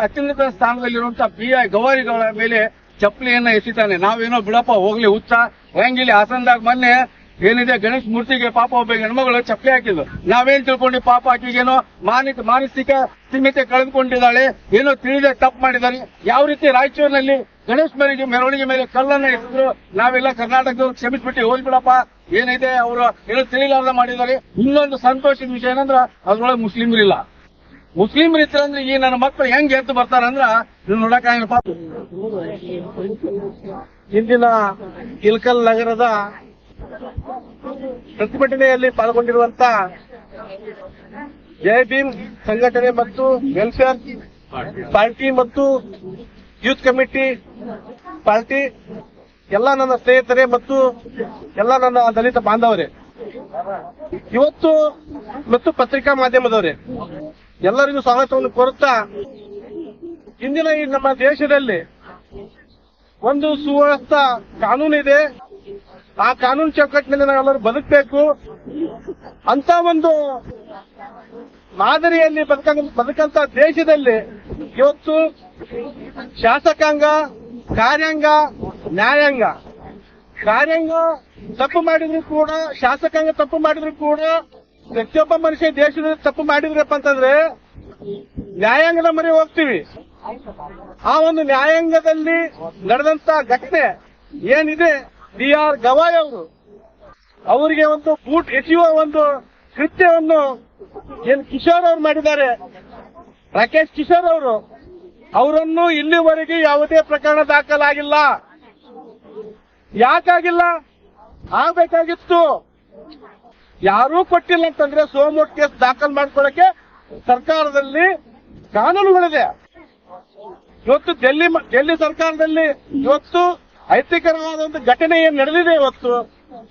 C: ಅತ್ಯುನ್ನತ ಸ್ಥಾನದಲ್ಲಿರುವಂತಹ ಬಿ ಐ ಗವಾಯಿಗಳ ಮೇಲೆ ಚಪ್ಪಲಿಯನ್ನ ಎಸಿತಾನೆ. ನಾವೇನೋ ಬಿಡಪ್ಪ, ಹೋಗ್ಲಿ, ಹುಚ್ಚ. ಹೆಂಗಿಲ್ಲಿ ಹಾಸನದಾಗ ಮೊನ್ನೆ ಏನಿದೆ, ಗಣೇಶ್ ಮೂರ್ತಿಗೆ ಪಾಪ ಒಬ್ಬ ಹೆಣ್ಮಗಳು ಚಪ್ಪಲಿ ಹಾಕಿದ್ರು ನಾವೇನ್ ತಿಳ್ಕೊಂಡು ಪಾಪ ಆಕಿಗೇನೋ ಮಾನಸಿಕ ಮಾನಸಿಕ ಸ್ಥಿಮಿತೆ ಕಳೆದುಕೊಂಡಿದ್ದಾಳೆ. ಏನೋ ತಿಳಿದೆ ತಪ್ಪು ಮಾಡಿದ್ದಾರೆ ಯಾವ ರೀತಿ ರಾಯಚೂರಿನಲ್ಲಿ ಗಣೇಶ್ ಮೇಲಿಗೆ, ಮೆರವಣಿಗೆ ಮೇಲೆ ಕಲ್ಲನ್ನ ಇಟ್ಟಿದ್ರು ನಾವೆಲ್ಲ ಕರ್ನಾಟಕದವ್ರು ಕ್ಷಮಿಸ್ಬಿಟ್ಟು ಹೋಗ್ಬಿಡಪ್ಪ. ಏನಿದೆ, ಅವರು ಏನೋ ತಿಳಿಲಾರ್ದ ಮಾಡಿದ್ದಾರೆ. ಇನ್ನೊಂದು ಸಂತೋಷದ ವಿಷಯ ಏನಂದ್ರ, ಅದ್ರೊಳಗೆ ಮುಸ್ಲಿಮ್ರಿಲ್ಲ. ಮುಸ್ಲಿಮ್ರು ಅಂದ್ರೆ ಈ ನನ್ನ ಮಕ್ಕಳು ಹೆಂಗ್ ಎದ್ದು ಬರ್ತಾರಂದ್ರ ನೀವು ನೋಡಕ್ ಪಾಪ
F: ಇಂದಿನ ಇಲ್ಕಲ್ ನಗರದ ಪ್ರತಿಭಟನೆಯಲ್ಲಿ ಪಾಲ್ಗೊಂಡಿರುವಂತ ಜೈ ಭೀಮ್ ಸಂಘಟನೆ ಮತ್ತು ವೆಲ್ಫೇರ್ ಪಾರ್ಟಿ ಮತ್ತು ಯೂತ್ ಕಮಿಟಿ ಪಾರ್ಟಿ ಎಲ್ಲ ನನ್ನ ಸ್ನೇಹಿತರೆ ಮತ್ತು ಎಲ್ಲ ನನ್ನ ದಲಿತ ಬಾಂಧವರೇ. ಇವತ್ತು ಮತ್ತು ಪತ್ರಿಕಾ ಮಾಧ್ಯಮದವರೇ, ಎಲ್ಲರಿಗೂ ಸ್ವಾಗತವನ್ನು ಕೋರುತ್ತಾ, ಇಂದಿನ ಈ ನಮ್ಮ ದೇಶದಲ್ಲಿ ಒಂದು ಸುವ್ಯವಸ್ಥ ಕಾನೂನಿದೆ ಆ ಕಾನೂನು ಚೌಕಟ್ಟಿನಲ್ಲಿ ನಾವೆಲ್ಲರೂ ಬದುಕಬೇಕು. ಅಂತ ಒಂದು ಮಾದರಿಯಲ್ಲಿ ಬದುಕ ಬದುಕಂತ ದೇಶದಲ್ಲಿ ಇವತ್ತು ಶಾಸಕಾಂಗ, ಕಾರ್ಯಾಂಗ, ನ್ಯಾಯಾಂಗ ಕಾರ್ಯಾಂಗ ತಪ್ಪು ಮಾಡಿದ್ರು ಕೂಡ, ಶಾಸಕಾಂಗ ತಪ್ಪು ಮಾಡಿದ್ರು ಕೂಡ, ಪ್ರತಿಯೊಬ್ಬ ಮನುಷ್ಯ ದೇಶದ ತಪ್ಪು ಮಾಡಿದ್ರಪ್ಪ ಅಂತಂದ್ರೆ, ನ್ಯಾಯಾಂಗದ ಮೊರೆ ಹೋಗ್ತೀವಿ. ಆ ಒಂದು ನ್ಯಾಯಾಂಗದಲ್ಲಿ ನಡೆದಂತ ಘಟನೆ ಏನಿದೆ? ಡಿ ಆರ್ ಗವಾಯ್ ಅವರು. ಅವರಿಗೆ ಒಂದು ಬೂಟ್ ಎಸೆಯುವ ಒಂದು ಕೃತ್ಯವನ್ನು ಏನ್ ಕಿಶೋರ್ ಅವರು ಮಾಡಿದ್ದಾರೆ. ರಾಕೇಶ್ ಕಿಶೋರ್ ಅವರು. ಅವರನ್ನು ಇಲ್ಲಿವರೆಗೆ ಯಾವುದೇ ಪ್ರಕರಣ ದಾಖಲಾಗಿಲ್ಲ. ಯಾಕಾಗಿಲ್ಲ? ಆಗ್ಬೇಕಾಗಿತ್ತು. ಯಾರೂ ಕೊಟ್ಟಿಲ್ಲ ಅಂತಂದ್ರೆ ಸೋಮೋಟ್ ಕೇಸ್ ದಾಖಲು ಮಾಡ್ಕೊಳಕ್ಕೆ ಸರ್ಕಾರದಲ್ಲಿ ಕಾನೂನುಗಳಿದೆ. ಇವತ್ತು ಡೆಲ್ಲಿ ಡೆಲ್ಲಿ ಸರ್ಕಾರದಲ್ಲಿ ಇವತ್ತು ಐತಿಕರವಾದ ಒಂದು ಘಟನೆ ಏನ್ ನಡೆದಿದೆ ಇವತ್ತು?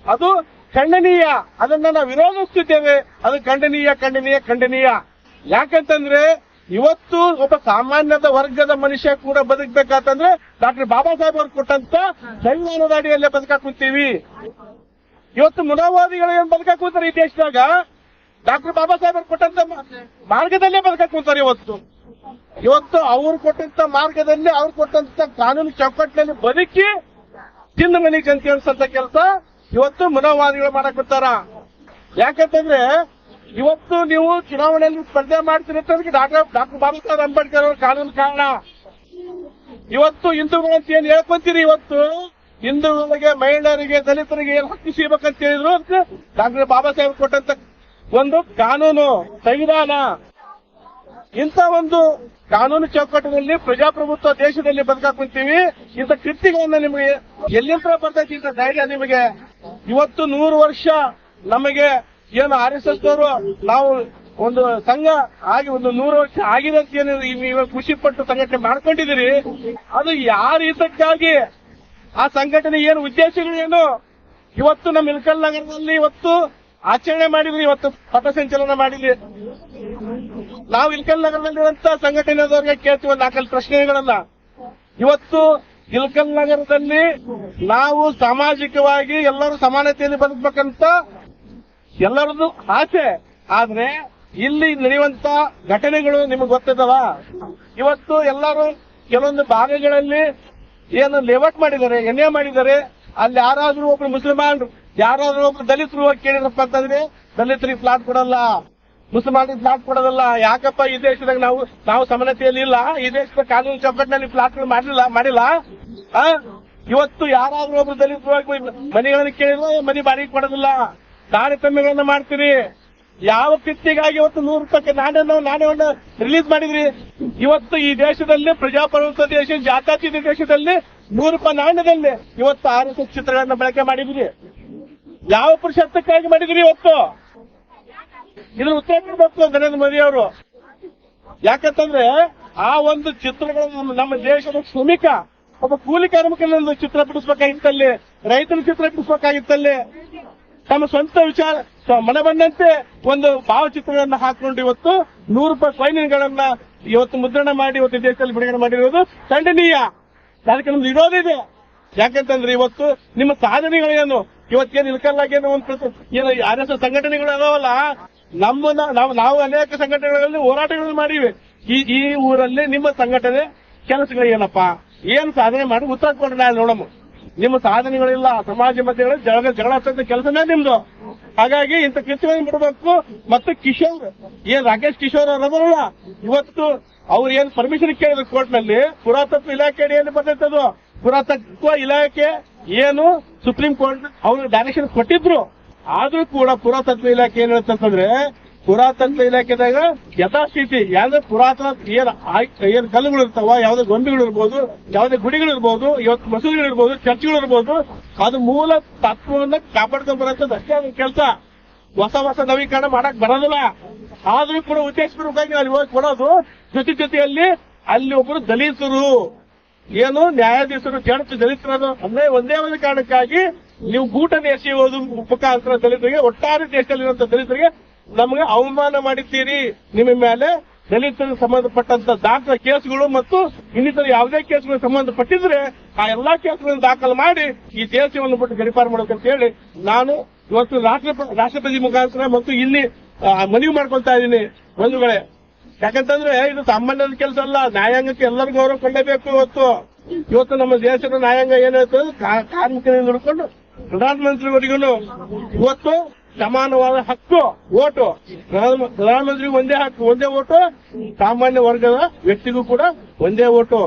F: ಅದು ಖಂಡನೀಯ. ಅದನ್ನ ನಾವು ವಿರೋಧಿಸುತ್ತಿದ್ದೇವೆ ಅದು ಖಂಡನೀಯ ಖಂಡನೀಯ ಖಂಡನೀಯ. ಯಾಕಂತಂದ್ರೆ ಇವತ್ತು ಒಬ್ಬ ಸಾಮಾನ್ಯದ ವರ್ಗದ ಮನುಷ್ಯ ಕೂಡ ಬದುಕಬೇಕಾತಂದ್ರೆ ಡಾಕ್ಟರ್ ಬಾಬಾ ಸಾಹೇಬ್ ಅವ್ರು ಕೊಟ್ಟಂತ ಸಂವಿಧಾನದ ಅಡಿಯಲ್ಲೇ ಬದುಕಾಕ್ ಕುಂತೀವಿ ಇವತ್ತು ಮುನವಾದಿಗಳು ಏನ್ ಕುಂತಾರೆ ಈ ದೇಶದಾಗ? ಡಾಕ್ಟರ್ ಬಾಬಾ ಸಾಹೇಬ್ ಅವ್ರು ಕೊಟ್ಟಂತ ಮಾರ್ಗದಲ್ಲೇ ಬದುಕಾಕ್ ಕೂತಾರೆ ಇವತ್ತು. ಇವತ್ತು ಅವ್ರು ಕೊಟ್ಟಂತ ಮಾರ್ಗದಲ್ಲಿ ಅವ್ರು ಕೊಟ್ಟಂತ ಕಾನೂನು ಚೌಕಟ್ಟಿನಲ್ಲಿ ಬದುಕಿ ತಿಂದು ಮನೆಗೆ ಅಂತ ಕೆಲಸ ಇವತ್ತು ಮುನವಾದಿಗಳು ಮಾಡಕ್ ಬರ್ತಾರ ಯಾಕಂತಂದ್ರೆ ಇವತ್ತು ನೀವು ಚುನಾವಣೆಯಲ್ಲಿ ಸ್ಪರ್ಧೆ ಮಾಡ್ತೀರಿ ಅದಕ್ಕೆ ಡಾಕ್ಟರ್ ಡಾಕ್ಟರ್ ಬಾಬಾ ಸಾಹೇಬ್ ಅಂಬೇಡ್ಕರ್ ಅವರ ಕಾನೂನು ಕಾರಣ. ಇವತ್ತು ಹಿಂದೂಗಳಂತ ಏನ್ ಹೇಳ್ಕೊಂತೀರಿ ಇವತ್ತು? ಹಿಂದೂಗಳಿಗೆ ಮಹಿಳೆಯರಿಗೆ, ದಲಿತರಿಗೆ ಏನ್ ಹಕ್ಕು ಸಿಗಬೇಕಂತ ಹೇಳಿದ್ರು ಅಂತ ಡಾಕ್ಟರ್ ಬಾಬಾ ಸಾಹೇಬ್ ಕೊಟ್ಟಂತ ಒಂದು ಕಾನೂನು ಸಂವಿಧಾನ. ಇಂಥ ಒಂದು ಕಾನೂನು ಚೌಕಟ್ಟಿನಲ್ಲಿ ಪ್ರಜಾಪ್ರಭುತ್ವ ದೇಶದಲ್ಲಿ ಬದುಕಾಕೊಂತೀವಿ ಕುಂತೀವಿ. ಇಂಥ ಕೃತ್ಯಗಳನ್ನ ನಿಮಗೆ ಎಲ್ಲಿಂದ ಬರ್ತೈತಿ ಇಂಥ ಧೈರ್ಯ ನಿಮಗೆ? ಇವತ್ತು ನೂರು ವರ್ಷ ನಮಗೆ ಏನು ಆರ್ ಎಸ್ ಎಸ್ ಅವರು ನಾವು ಒಂದು ಸಂಘ ಆಗಿ ಒಂದು ನೂರು ವರ್ಷ ಆಗಿದೆ ಅಂತ ಏನು ನೀವು ಖುಷಿ ಪಟ್ಟು ಸಂಘಟನೆ ಮಾಡ್ಕೊಂಡಿದ್ದೀರಿ? ಅದು ಯಾರ ಹಿತಕ್ಕಾಗಿ ಆ ಸಂಘಟನೆ ಏನು ಉದ್ದೇಶಗಳೇನು? ಇವತ್ತು ನಮ್ಮ ಇಲ್ಕಲ್ ನಗರದಲ್ಲಿ ಇವತ್ತು ಆಚರಣೆ ಮಾಡಿದ್ರಿ, ಇವತ್ತು ಪಥಸಂಚಲನ ಮಾಡಿದ್ರಿ. ನಾವು ಇಲ್ಕಲ್ ನಗರದಲ್ಲಿರುವಂತ ಸಂಘಟನೆದವರಿಗೆ ಕೇಳ್ತೀವಿ ನಾಲ್ಕಲ್ಲಿ ಪ್ರಶ್ನೆಗಳನ್ನ. ಇವತ್ತು ಇಲ್ಕಲ್ ನಗರದಲ್ಲಿ ನಾವು ಸಾಮಾಜಿಕವಾಗಿ ಎಲ್ಲರೂ ಸಮಾನತೆಯಲ್ಲಿ ಬದುಕಬೇಕಂತ ಎಲ್ಲರದ್ದು ಆಸೆ. ಆದ್ರೆ ಇಲ್ಲಿ ನಡೆಯುವಂತ ಘಟನೆಗಳು ನಿಮಗೆ ಗೊತ್ತಿದ್ದವ? ಇವತ್ತು ಎಲ್ಲರೂ ಕೆಲವೊಂದು ಭಾಗಗಳಲ್ಲಿ ಏನು ಲೇಔಟ್ ಮಾಡಿದ್ದಾರೆ ಎನ್ಎ ಮಾಡಿದ್ದಾರೆ. ಅಲ್ಲಿ ಯಾರಾದ್ರೂ ಒಬ್ರು ಮುಸ್ಲಿಮಾನ್ ಯಾರಾದ್ರೂ ಒಬ್ರು ದಲಿತರು ಹೋಗಿ ಕೇಳಿದ್ರಪ್ಪ ಅಂತಂದ್ರೆ, ದಲಿತರಿಗೆ ಫ್ಲಾಟ್ ಕೊಡಲ್ಲ, ಮುಸಲ್ಮಾನರಿಗೆ ಫ್ಲಾಟ್ ಕೊಡೋದಲ್ಲ, ಯಾಕಪ್ಪ ಈ ದೇಶದಾಗ ನಾವು ನಾವು ಸಮಾನತೆಯಲ್ಲಿ ಇಲ್ಲ, ಈ ದೇಶದ ಕಾನೂನು ಚೌಕಟ್ಟಿನಲ್ಲಿ ಫ್ಲಾಟ್ಗಳು ಮಾಡಲಿಲ್ಲ ಮಾಡಿಲ್ಲ ಇವತ್ತು ಯಾರಾದ್ರೂ ಒಬ್ರು ದಲಿತರು ಹೋಗಿ ಮನೆಗಳನ್ನ ಕೇಳಿಲ್ಲ ಮನೆ ಬಾಡಿಗೆ ಕೊಡೋದಿಲ್ಲ. ತಾರತಮ್ಯಗಳನ್ನ ಮಾಡ್ತೀರಿ. ಯಾವ ಕೃತ್ಯಗಾಗಿ ಇವತ್ತು ನೂರು ರೂಪಾಯಿ ನಾಣ್ಯವನ್ನು ನಾಣ್ಯವನ್ನು ರಿಲೀಸ್ ಮಾಡಿದ್ರಿ. ಇವತ್ತು ಈ ದೇಶದಲ್ಲಿ, ಪ್ರಜಾಪ್ರಭುತ್ವ ದೇಶ ಜಾತಾತೀತ ದೇಶದಲ್ಲಿ, ನೂರು ರೂಪಾಯಿ ನಾಣ್ಯದಲ್ಲಿ ಇವತ್ತು ಆರ್ ಎಸ್ ಚಿತ್ರಗಳನ್ನ ಬಳಕೆ ಮಾಡಿದ್ರಿ. ಯಾವ ಪುರುಷತ್ವಕ್ಕಾಗಿ ಮಾಡಿದ್ರಿ ಇವತ್ತು? ಇದ್ರ ಉತ್ತರ ಕೊಡ್ಬೇಕು ನರೇಂದ್ರ ಮೋದಿ ಅವರು. ಯಾಕಂತಂದ್ರೆ ಆ ಒಂದು ಚಿತ್ರಗಳನ್ನು ನಮ್ಮ- ದೇಶದ ಶ್ರಮಿಕ, ಒಬ್ಬ ಕೂಲಿ ಕಾರ್ಮಿಕನೊಂದು ಚಿತ್ರ ಬಿಡಿಸ್ಬೇಕಾಗಿತ್ತಲ್ಲಿ, ರೈತನ ಚಿತ್ರ ಬಿಡಿಸ್ಬೇಕಾಗಿತ್ತಲ್ಲಿ ತಮ್ಮ ಸ್ವಂತ ವಿಚಾರ ಮನೆ ಬಂದಂತೆ ಒಂದು ಭಾವಚಿತ್ರಗಳನ್ನ ಹಾಕೊಂಡು ಇವತ್ತು ನೂರು ರೂಪಾಯಿ ಕಾಯಿನ್ಗಳನ್ನ ಇವತ್ತು ಮುದ್ರಣ ಮಾಡಿ ಇವತ್ತು ದೇಶದಲ್ಲಿ ಬಿಡುಗಡೆ ಮಾಡಿರೋದು ಖಂಡನೀಯ. ಅದಕ್ಕೆ ನಮ್ದು ಇರೋದಿದೆ ಯಾಕಂತಂದ್ರೆ ಇವತ್ತು ನಿಮ್ಮ ಸಾಧನೆಗಳೇನು ಇವತ್ತೇನು ಇಲ್ಕಲ್ಲಾಗೇನು ಒಂದು ಏನು ಆರ್ ಎಸ್ ಎಸ್ ಸಂಘಟನೆಗಳು ಅದಾವಲ್ಲ? ನಮ್ಮನ್ನ ನಾವು ನಾವು ಅನೇಕ ಸಂಘಟನೆಗಳಲ್ಲಿ ಹೋರಾಟಗಳನ್ನು ಮಾಡಿವೆ. ಈ ಈ ಊರಲ್ಲಿ ನಿಮ್ಮ ಸಂಘಟನೆ ಕೆಲಸಗಳು ಏನಪ್ಪಾ? ಏನ್ ಸಾಧನೆ ಮಾಡಿ ಉತ್ತರ ಕೊಡ್ರಿ ನಾನು ನೋಡಮ್ಮ. ನಿಮ್ಮ ಸಾಧನೆಗಳಿಲ್ಲ, ಸಮಾಜ ಮಧ್ಯಗಳಲ್ಲಿ ಜಗಳ ಜಗಳ ಕೆಲಸನೇ ನಿಮ್ದು. ಹಾಗಾಗಿ ಇಂಥ ಕೃತ್ಯಗಳನ್ನು ಬಿಡಬೇಕು. ಮತ್ತು ಕಿಶೋರ್, ಏನ್ ರಾಕೇಶ್ ಕಿಶೋರ್ ಅವ್ರು ಅದರಲ್ಲ, ಇವತ್ತು ಅವ್ರು ಏನ್ ಪರ್ಮಿಷನ್ ಕೇಳಿದ್ರು ಕೋರ್ಟ್ನಲ್ಲಿ, ಪುರಾತತ್ವ ಇಲಾಖೆ ಅಡಿಯಲ್ಲಿ ಬರ್ತೈತದು ಪುರಾತತ್ವ ಇಲಾಖೆ ಏನು ಸುಪ್ರೀಂ ಕೋರ್ಟ್ ಅವ್ರಿಗೆ ಡೈರೆಕ್ಷನ್ ಕೊಟ್ಟಿದ್ರು. ಆದ್ರೂ ಕೂಡ ಪುರಾತತ್ವ ಇಲಾಖೆ ಏನ್ ಹೇಳ್ತಂತಂದ್ರೆ ಪುರಾತತ್ವ ಇಲಾಖೆದಾಗ ಯಥಾಸ್ಥಿತಿ, ಯಾವ್ದೇ ಪುರಾತನ ಏನ್ ಏನ್ ಕಲ್ಲುಗಳು ಇರ್ತಾವ, ಯಾವ್ದೇ ಗೊಂಬೆಗಳು ಇರ್ಬೋದು, ಯಾವ್ದೇ ಗುಡಿಗಳು ಇರ್ಬೋದು, ಇವತ್ತು ಮಸೂದಿಗಳು ಇರ್ಬೋದು, ಚರ್ಚ್ಗಳು ಇರ್ಬೋದು, ಅದು ಮೂಲ ತತ್ವವನ್ನ ಕಾಪಾಡ್ಕೊಂಡ್ ಬರೋಂಥದ್ದು ಅಷ್ಟೇ ಅದ್ರ ಕೆಲಸ. ಹೊಸ ಹೊಸ ನವೀಕರಣ ಮಾಡಕ್ ಬರೋದಿಲ್ಲ. ಆದ್ರೂ ಕೂಡ ಉದ್ದೇಶಪೂರ್ವಕವಾಗಿ ಅಲ್ಲಿ ಹೋಗಿ ಕೊಡೋದು, ಜೊತೆ ಜೊತೆಯಲ್ಲಿ ಅಲ್ಲಿ ಒಬ್ರು ದಲಿತರು. ಏನು ನ್ಯಾಯಾಧೀಶರು ಜಡತ್ತು ದಲಿತರು ಅಂದ್ರೆ ಒಂದೇ ಒಂದು ಕಾರಣಕ್ಕಾಗಿ ನೀವು ಗೂಟನ ಎಸೆಯುವುದು ಮುಖಾಂತರ ದಲಿತರಿಗೆ, ಒಟ್ಟಾರೆ ದೇಶದಲ್ಲಿರುವಂತಹ ದಲಿತರಿಗೆ ನಮಗೆ ಅವಮಾನ ಮಾಡಿದ್ದೀರಿ, ನಿಮ್ಮ ಮೇಲೆ ದಲಿತರಿಗೆ ಸಂಬಂಧಪಟ್ಟಂತ ದಾಖಲ ಕೇಸ್ಗಳು ಮತ್ತು ಇನ್ನಿತರ ಯಾವುದೇ ಕೇಸ್ಗಳಿಗೆ ಸಂಬಂಧಪಟ್ಟಿದ್ರೆ ಆ ಎಲ್ಲಾ ಕೇಸ್ಗಳನ್ನು ದಾಖಲು ಮಾಡಿ ಈ ದೇಶವನ್ನು ಬಿಟ್ಟು ಗಡಿಪಾರು ಮಾಡಬೇಕಂತ ಹೇಳಿ ನಾನು ಇವತ್ತು ರಾಷ್ಟ್ರಪತಿ ರಾಷ್ಟ್ರಪತಿ ಮುಖಾಂತರ ಮತ್ತು ಇಲ್ಲಿ ಮನವಿ ಮಾಡ್ಕೊಳ್ತಾ ಇದ್ದೀನಿ. ಬಂಧುಗಳೇ, ಯಾಕಂತಂದ್ರೆ ಇದು ಸಾಮಾನ್ಯದ ಕೆಲಸ ಅಲ್ಲ, ನ್ಯಾಯಾಂಗಕ್ಕೆ ಎಲ್ಲರಿಗೂ ಗೌರವ ಕೊಡಲೇಬೇಕು ಇವತ್ತು. ಇವತ್ತು ನಮ್ಮ ದೇಶದ ನ್ಯಾಯಾಂಗ ಏನಾಯ್ತು ಕಾರ್ಮಿಕರಿಂದ ಹಿಡ್ಕೊಂಡು ಪ್ರಧಾನಮಂತ್ರಿವರೆಗೂ. ಇವತ್ತು ಸಮಾನವಾದ ಹಕ್ಕು, ಓಟು. ಪ್ರಧಾನಮಂತ್ರಿ ಒಂದೇ ಹಕ್ಕು, ಒಂದೇ ಓಟು. ಸಾಮಾನ್ಯ ವರ್ಗದ ವ್ಯಕ್ತಿಗೂ ಕೂಡ ಒಂದೇ ಓಟು.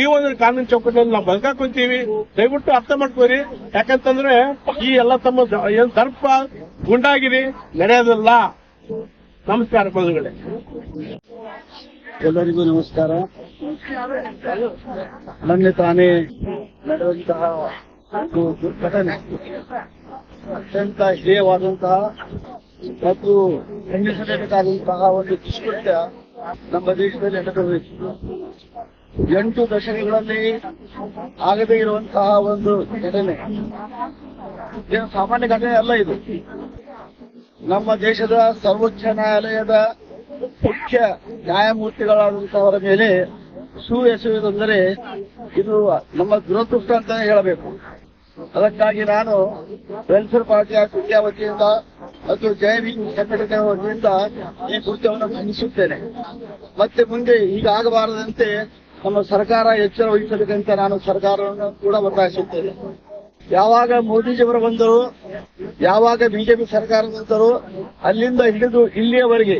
F: ಈ ಒಂದು ಕಾನೂನು ಚೌಕಟ್ಟಿನಲ್ಲಿ ನಾವು ಬದುಕಾಕ್ ದಯವಿಟ್ಟು ಅರ್ಥ ಮಾಡ್ಕೋರಿ ಯಾಕಂತಂದ್ರೆ ಈ ಎಲ್ಲ ತಮ್ಮ ಏನ್ ದರ್ಪ ಗುಂಡಾಗಿರಿ ನಡೆಯೋದಿಲ್ಲ. ನಮಸ್ಕಾರ ಬಂಧುಗಳೇ.
G: ಎಲ್ಲರಿಗೂ ನಮಸ್ಕಾರ. ನನ್ನ ತಾನೇ ನಡೆದಂತಹ ದುರ್ಘಟನೆ ಅತ್ಯಂತ ಹೇಯವಾದಂತಹ ಮತ್ತು ಖಂಡಿಸಬೇಕಾದಂತಹ ಒಂದು ದುಷ್ಕೃತ್ಯ ನಮ್ಮ ದೇಶದಲ್ಲಿ ನಡೆದಿತ್ತು ಎಂಟು ದಶಕಗಳಲ್ಲಿ ಆಗದೇ ಇರುವಂತಹ ಒಂದು ಘಟನೆ ಇದು ಸಾಮಾನ್ಯ ಘಟನೆ ಅಲ್ಲ ಇದು ನಮ್ಮ ದೇಶದ ಸರ್ವೋಚ್ಚ ನ್ಯಾಯಾಲಯದ ಮುಖ್ಯ ನ್ಯಾಯಮೂರ್ತಿಗಳಾದಂತಹವರ ಮೇಲೆ ಸು ಎಸೆಯುವುದೆಂದರೆ ಇದು ನಮ್ಮ ದುರದೃಷ್ಟ ಅಂತಾನೆ ಹೇಳಬೇಕು. ಅದಕ್ಕಾಗಿ ನಾನು ವೆಲ್ಫೇರ್ ಪಾರ್ಟಿಯ ಆಫ್ ವತಿಯಿಂದ ಮತ್ತು ಹಿಂದ್ ಸಂಘಟನೆ ವತಿಯಿಂದ ಈ ಕೃತ್ಯವನ್ನು ಖಂಡಿಸುತ್ತೇನೆ. ಮತ್ತೆ ಮುಂದೆ ಹೀಗಾಗಬಾರದಂತೆ ನಮ್ಮ ಸರ್ಕಾರ ಎಚ್ಚರ ವಹಿಸಬೇಕಂತ ನಾನು ಸರ್ಕಾರವನ್ನು ಕೂಡ ಒತ್ತಾಯಿಸುತ್ತೇನೆ. ಯಾವಾಗ ಮೋದಿಜಿಯವರು ಬಂದರು, ಯಾವಾಗ ಬಿಜೆಪಿ ಸರ್ಕಾರ ಬಂದರು, ಅಲ್ಲಿಂದ ಹಿಡಿದು ಇಲ್ಲಿಯವರೆಗೆ,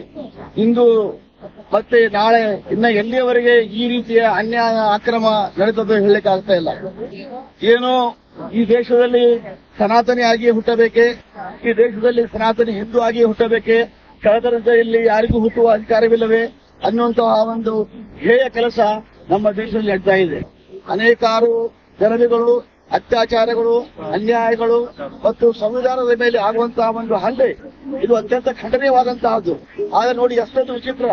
G: ಇಂದು ಮತ್ತೆ ನಾಳೆ, ಇನ್ನ ಎಲ್ಲಿಯವರೆಗೆ ಈ ರೀತಿಯ ಅನ್ಯಾಯ, ಅಕ್ರಮ ನಡೆದದ್ದು ಹೇಳಲಿಕ್ಕೆ ಇಲ್ಲ. ಏನು ಈ ದೇಶದಲ್ಲಿ ಸನಾತನಿ ಆಗಿ ಹುಟ್ಟಬೇಕೆ? ಈ ದೇಶದಲ್ಲಿ ಸನಾತನಿ ಹಿಂದೂ ಆಗಿ ಹುಟ್ಟಬೇಕೆ? ಇಲ್ಲಿ ಯಾರಿಗೂ ಹುಟ್ಟುವ ಅಧಿಕಾರವಿಲ್ಲವೇ? ಅನ್ನುವಂತಹ ಒಂದು ಧ್ಯೇಯ ಕೆಲಸ ನಮ್ಮ ದೇಶದಲ್ಲಿ ನಡ್ತಾ ಇದೆ. ಅನೇಕಾರು ಜನರುಗಳು ಅತ್ಯಾಚಾರಗಳು, ಅನ್ಯಾಯಗಳು ಮತ್ತು ಸಂವಿಧಾನದ ಮೇಲೆ ಆಗುವಂತಹ ಒಂದು ಹಲ್ಲೆ, ಇದು ಅತ್ಯಂತ ಖಂಡನೀಯವಾದಂತಹದ್ದು. ಆದ್ರೆ ನೋಡಿ ಎಷ್ಟೊಂದು ವಿಚಿತ್ರ.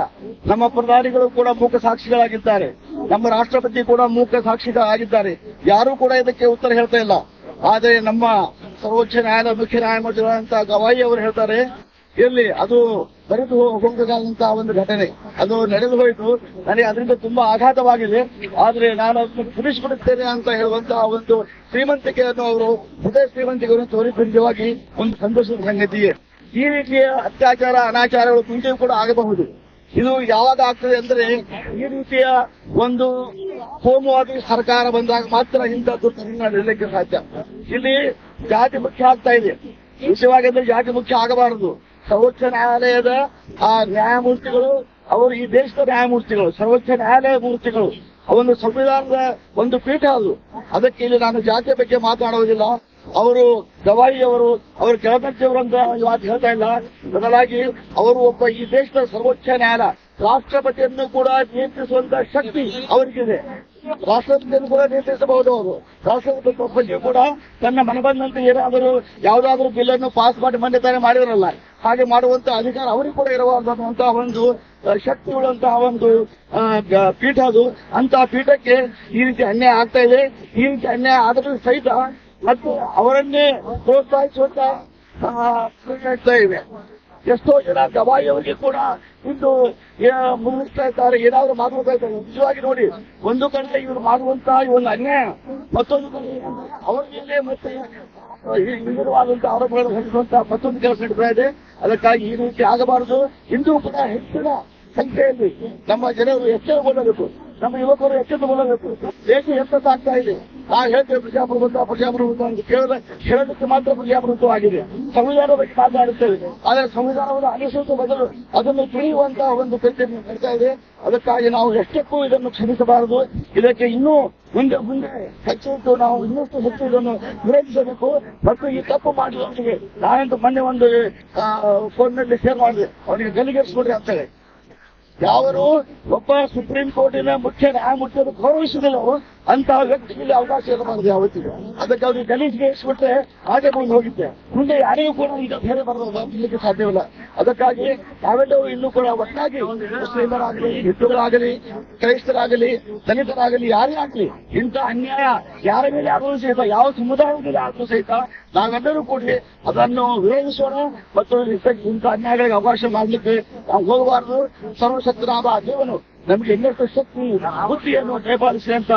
G: ನಮ್ಮ ಪ್ರಧಾನಿಗಳು ಕೂಡ ಮೂಕ ಸಾಕ್ಷಿಗಳಾಗಿದ್ದಾರೆ. ನಮ್ಮ ರಾಷ್ಟ್ರಪತಿ ಕೂಡ ಮೂಕ ಸಾಕ್ಷಿಗಳಾಗಿದ್ದಾರೆ. ಯಾರೂ ಕೂಡ ಇದಕ್ಕೆ ಉತ್ತರ ಹೇಳ್ತಾ ಇಲ್ಲ. ಆದರೆ ನಮ್ಮ ಸರ್ವೋಚ್ಚ ನ್ಯಾಯಾಲಯ ಮುಖ್ಯ ನ್ಯಾಯಮೂರ್ತಿಗಳಂತಹ ಗವಾಯಿ ಅವರು ಹೇಳ್ತಾರೆ ಇರ್ಲಿ, ಅದು ಬರೆದು ಹೋಗಬೇಕಾದಂತಹ ಒಂದು ಘಟನೆ. ಅದು ನಡೆದು ಹೋಯಿತು. ನನಗೆ ಅದರಿಂದ ತುಂಬಾ ಆಘಾತವಾಗಿದೆ. ಆದ್ರೆ ನಾನು ಅದನ್ನು ಪುರಿಸಿಬಿಡುತ್ತೇನೆ ಅಂತ ಹೇಳುವಂತಹ ಒಂದು ಶ್ರೀಮಂತಿಕೆಯನ್ನು ಅವರು, ಹೃದಯ ಶ್ರೀಮಂತಿಕೆಯನ್ನು ತೋರಿದ್ದು ನಿಜವಾಗಿ ಒಂದು ಸಂತೋಷದ ಸಂಗತಿಯೇ ಈ ರೀತಿಯ ಅತ್ಯಾಚಾರ, ಅನಾಚಾರಗಳು ಮುಂಚೆಯೂ ಕೂಡ ಆಗಬಹುದು. ಇದು ಯಾವಾಗ ಆಗ್ತದೆ ಅಂದ್ರೆ ಈ ರೀತಿಯ ಒಂದು ಕೋಮುವಾದಿ ಸರ್ಕಾರ ಬಂದಾಗ ಮಾತ್ರ ಇಂಥದ್ದು ನಡೆಯಲಿಕ್ಕೆ ಸಾಧ್ಯ. ಇಲ್ಲಿ ಜಾತಿ ಮುಖ್ಯ ಆಗ್ತಾ ಇದೆ. ವಿಷಯವಾಗಿ ಅಂದ್ರೆ ಜಾತಿ ಮುಖ್ಯ ಆಗಬಾರದು. ಸರ್ವೋಚ್ಚ ನ್ಯಾಯಾಲಯದ ಆ ನ್ಯಾಯಮೂರ್ತಿಗಳು, ಅವರು ಈ ದೇಶದ ನ್ಯಾಯಮೂರ್ತಿಗಳು, ಸರ್ವೋಚ್ಚ ನ್ಯಾಯಾಲಯ ಮೂರ್ತಿಗಳು ಒಂದು ಸಂವಿಧಾನದ ಒಂದು ಪೀಠ ಅದು. ಅದಕ್ಕೆ ಇಲ್ಲಿ ನಾನು ಜಾತಿಯ ಬಗ್ಗೆ ಮಾತನಾಡುವುದಿಲ್ಲ ಅವರು ಗವಾಯಿ ಅವರು ಅವರು ಕೆಳದರ್ಜೆಯವರು ಅಂತ ಇವತ್ತು ಹೇಳ್ತಾ ಇಲ್ಲ. ಬದಲಾಗಿ ಅವರು ಒಬ್ಬ ಈ ದೇಶದ ಸರ್ವೋಚ್ಚ ನ್ಯಾಯಾಲಯ ರಾಷ್ಟ್ರಪತಿಯನ್ನು ಕೂಡ ನಿಯಂತ್ರಿಸುವಂತ ಶಕ್ತಿ ಅವರಿಗಿದೆ. ರಾಷ್ಟ್ರಪತಿಯನ್ನು ಕೂಡ ನಿಯಂತ್ರಿಸಬಹುದು ಅವರು. ರಾಷ್ಟ್ರಪತಿ ಕೂಡ ತನ್ನ ಮನಬಂದಂತೆ ಏನಾದರೂ ಯಾವುದಾದ್ರೂ ಬಿಲ್ ಅನ್ನು ಪಾಸ್ ಮಾಡಿ ಮಾನ್ಯತೆ ಮಾಡಿರಲ್ಲ ಹಾಗೆ ಮಾಡುವಂತ ಅಧಿಕಾರ ಅವರಿಗೆ ಕೂಡ ಇರಬಾರ್ದಂತಹ ಒಂದು ಶಕ್ತಿ ಉಳ್ಳಂತಹ ಒಂದು ಪೀಠ ಅದು. ಅಂತಹ ಪೀಠಕ್ಕೆ ಈ ರೀತಿ ಅನ್ಯಾಯ ಆಗ್ತಾ ಇದೆ. ಈ ರೀತಿ ಅನ್ಯಾಯ ಆದರೂ ಸಹಿತ ಮತ್ತು ಅವರನ್ನೇ ಪ್ರೋತ್ಸಾಹಿಸುವಂತ ಇವೆ ಎಷ್ಟೋ ಜನ ಗವಾಯಿಯವರಿಗೆ ಕೂಡ ಇಂದು ಮುಗಿಸ್ತಾ ಇದ್ದಾರೆ. ಏನಾದ್ರು ಮಾತಾಡ್ತಾ ಇದ್ದಾರೆ. ನಿಜವಾಗಿ ನೋಡಿ, ಒಂದು ಕಡೆ ಇವರು ಮಾಡುವಂತಹ ಈ ಒಂದು ಅನ್ಯಾಯ, ಮತ್ತೊಂದು ಕಡೆ ಅವರ ಮೇಲೆ ಮತ್ತೆ ಈ ವಿವಿಧವಾದಂತಹ ಆರೋಪಗಳನ್ನು ಹೊಂದಿರುವಂತಹ ಮತ್ತೊಂದು ಕೆಲಸ ನಡೀತಾ ಇದೆ. ಅದಕ್ಕಾಗಿ ಈ ರೀತಿ ಆಗಬಾರದು. ಇಂದು ಕೂಡ ಹೆಚ್ಚಿನ ಸಂಖ್ಯೆಯಲ್ಲಿ ನಮ್ಮ ಜನರು ಎಚ್ಚರಗೊಳ್ಳಬೇಕು. ನಮ್ಮ ಯುವಕರು ಎಚ್ಚರಗೊಳ್ಳಬೇಕು. ದೇಶ ಎತ್ತಸಾಗ್ತಾ ಇದೆ? ನಾವು ಹೇಳ್ತೇವೆ ಪ್ರಜಾಪ್ರಭುತ್ವ ಪ್ರಜಾಪ್ರಭುತ್ವ ಅಂತ ಕೇವಲ ಹೇಳೋದಕ್ಕೆ ಮಾತ್ರ ಪ್ರಜಾಪ್ರಭುತ್ವವಾಗಿದೆ ಸಂವಿಧಾನ ಬಗ್ಗೆ ಮಾತನಾಡುತ್ತೇವೆ. ಆದರೆ ಸಂವಿಧಾನವನ್ನು ಅನುಸರಿಸುವ ಬದಲು ಅದನ್ನು ತಿಳಿಯುವಂತಹ ಒಂದು ಪ್ರಯತ್ನ ನಡೀತಾ ಇದೆ. ಅದಕ್ಕಾಗಿ ನಾವು ಎಷ್ಟಕ್ಕೂ ಇದನ್ನು ಕ್ಷಮಿಸಬಾರದು. ಇದಕ್ಕೆ ಇನ್ನೂ ಮುಂದೆ ಮುಂದೆ ಹೆಚ್ಚಿಟ್ಟು ನಾವು ಇನ್ನಷ್ಟು ಹೆಚ್ಚು ಇದನ್ನು ವಿರೋಧಿಸಬೇಕು. ಮತ್ತು ಈ ತಪ್ಪು ಮಾಡಿದವನಿಗೆ ನಾನಂತೂ ಮೊನ್ನೆ ಒಂದು ಫೋನ್ನಲ್ಲಿ ಶೇರ್ ಮಾಡಿದೆ. ಅವನಿಗೆ ಗಲಿಗೇರಿಸ್ಕೊಡ್ರಿ ಅಂತೇಳಿ. ಯಾವರು ಒಬ್ಬ ಸುಪ್ರೀಂ ಕೋರ್ಟಿನ ಮುಖ್ಯ ನ್ಯಾಯಮೂರ್ತಿಯನ್ನು ಗೌರವಿಸಿದವರು ಅಂತಹ ವ್ಯಕ್ತಿಗಳಿಗೆ ಅವಕಾಶ ಇರಬಾರದು ಯಾವತ್ತಿಗೂ. ಅದಕ್ಕೆ ಅವ್ರಿಗೆ ಗೆ ಇಸ್ಬಿಟ್ರೆ ಹಾಗೆ ಬಂದು ಹೋಗಿದ್ದೆ. ಮುಂದೆ ಯಾರಿಗೂ ಕೂಡ ಈಗ ಬೇರೆ ಬರಲಿಕ್ಕೆ ಸಾಧ್ಯವಿಲ್ಲ. ಅದಕ್ಕಾಗಿ ನಾವೆಲ್ಲರೂ ಇನ್ನೂ ಕೂಡ ಒಟ್ಟಾಗಿ ಮುಸ್ಲಿಮರಾಗಲಿ, ಹಿಂದೂಗಳಾಗಲಿ, ಕ್ರೈಸ್ತರಾಗಲಿ, ದಲಿತರಾಗಲಿ, ಯಾರೇ ಆಗಲಿ, ಇಂಥ ಅನ್ಯಾಯ ಯಾರ ಮೇಲೆ ಆದರೂ ಸಹಿತ, ಯಾವ ಸಮುದಾಯದ ಮೇಲೆ ಆದರೂ ಸಹಿತ ನಾವೆಲ್ಲರೂ ಕೂಡಿ ಅದನ್ನು ವಿರೋಧಿಸೋಣ ಮತ್ತು ಇಂಥ ಅನ್ಯಾಯಗಳಿಗೆ ಅವಕಾಶ ಮಾಡಲಿಕ್ಕೆ ನಾವು ಹೋಗಬಾರದು. ಸರ್ವಶಕ್ತನಾದ ದೇವನು ನಮಗೆ ಇನ್ನಷ್ಟು ಶಕ್ತಿ, ಬುದ್ಧಿಯನ್ನು ದಯಪಾಲಿಸಿ ಅಂತ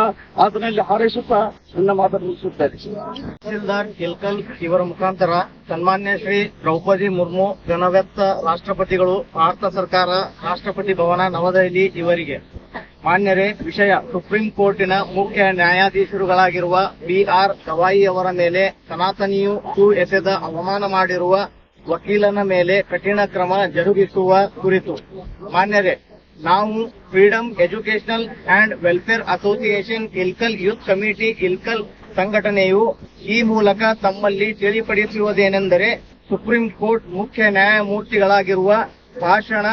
G: ಅದರಲ್ಲಿ ಹಾರೈಸುತ್ತಾ ನನ್ನ ಮಾತನ್ನು ಮುಗಿಸುತ್ತಾರೆ
H: ತಹಸೀಲ್ದಾರ್ ಕಿಲ್ಕಲ್ ಇವರ ಮುಖಾಂತರ ಸನ್ಮಾನ್ಯ ಶ್ರೀ ದ್ರೌಪದಿ ಮುರ್ಮು, ಜನವ್ಯಕ್ತ ರಾಷ್ಟ್ರಪತಿಗಳು, ಭಾರತ ಸರ್ಕಾರ, ರಾಷ್ಟ್ರಪತಿ ಭವನ ನವದೆಹಲಿ ಇವರಿಗೆ. ಮಾನ್ಯರೇ, ವಿಷಯ ಸುಪ್ರೀಂ ಕೋರ್ಟಿನ ಮುಖ್ಯ ನ್ಯಾಯಾಧೀಶರುಗಳಾಗಿರುವ ಬಿ ಆರ್ ಗವಾಯಿ ಅವರ ಮೇಲೆ ಸನಾತನಿಯು ಸು ಎಸೆದ ಅವಮಾನ ಮಾಡಿರುವ ವಕೀಲನ ಮೇಲೆ ಕಠಿಣ ಕ್ರಮ ಜರುಗಿಸುವ ಕುರಿತು. ಮಾನ್ಯರೇ ನಾವು freedom educational and welfare association Ilkal youth committee Ilkal ಸಂಘಟನೆಯು ಈ ಮೂಲಕ ತಮ್ಮಲ್ಲಿ ತಿಳಿಪಡಿಸಿರುವುದೇನೆಂದರೆ ಸುಪ್ರೀಂ ಕೋರ್ಟ್ ಮುಖ್ಯ ನ್ಯಾಯಮೂರ್ತಿಗಳಾಗಿರುವ ಭಾಷಣ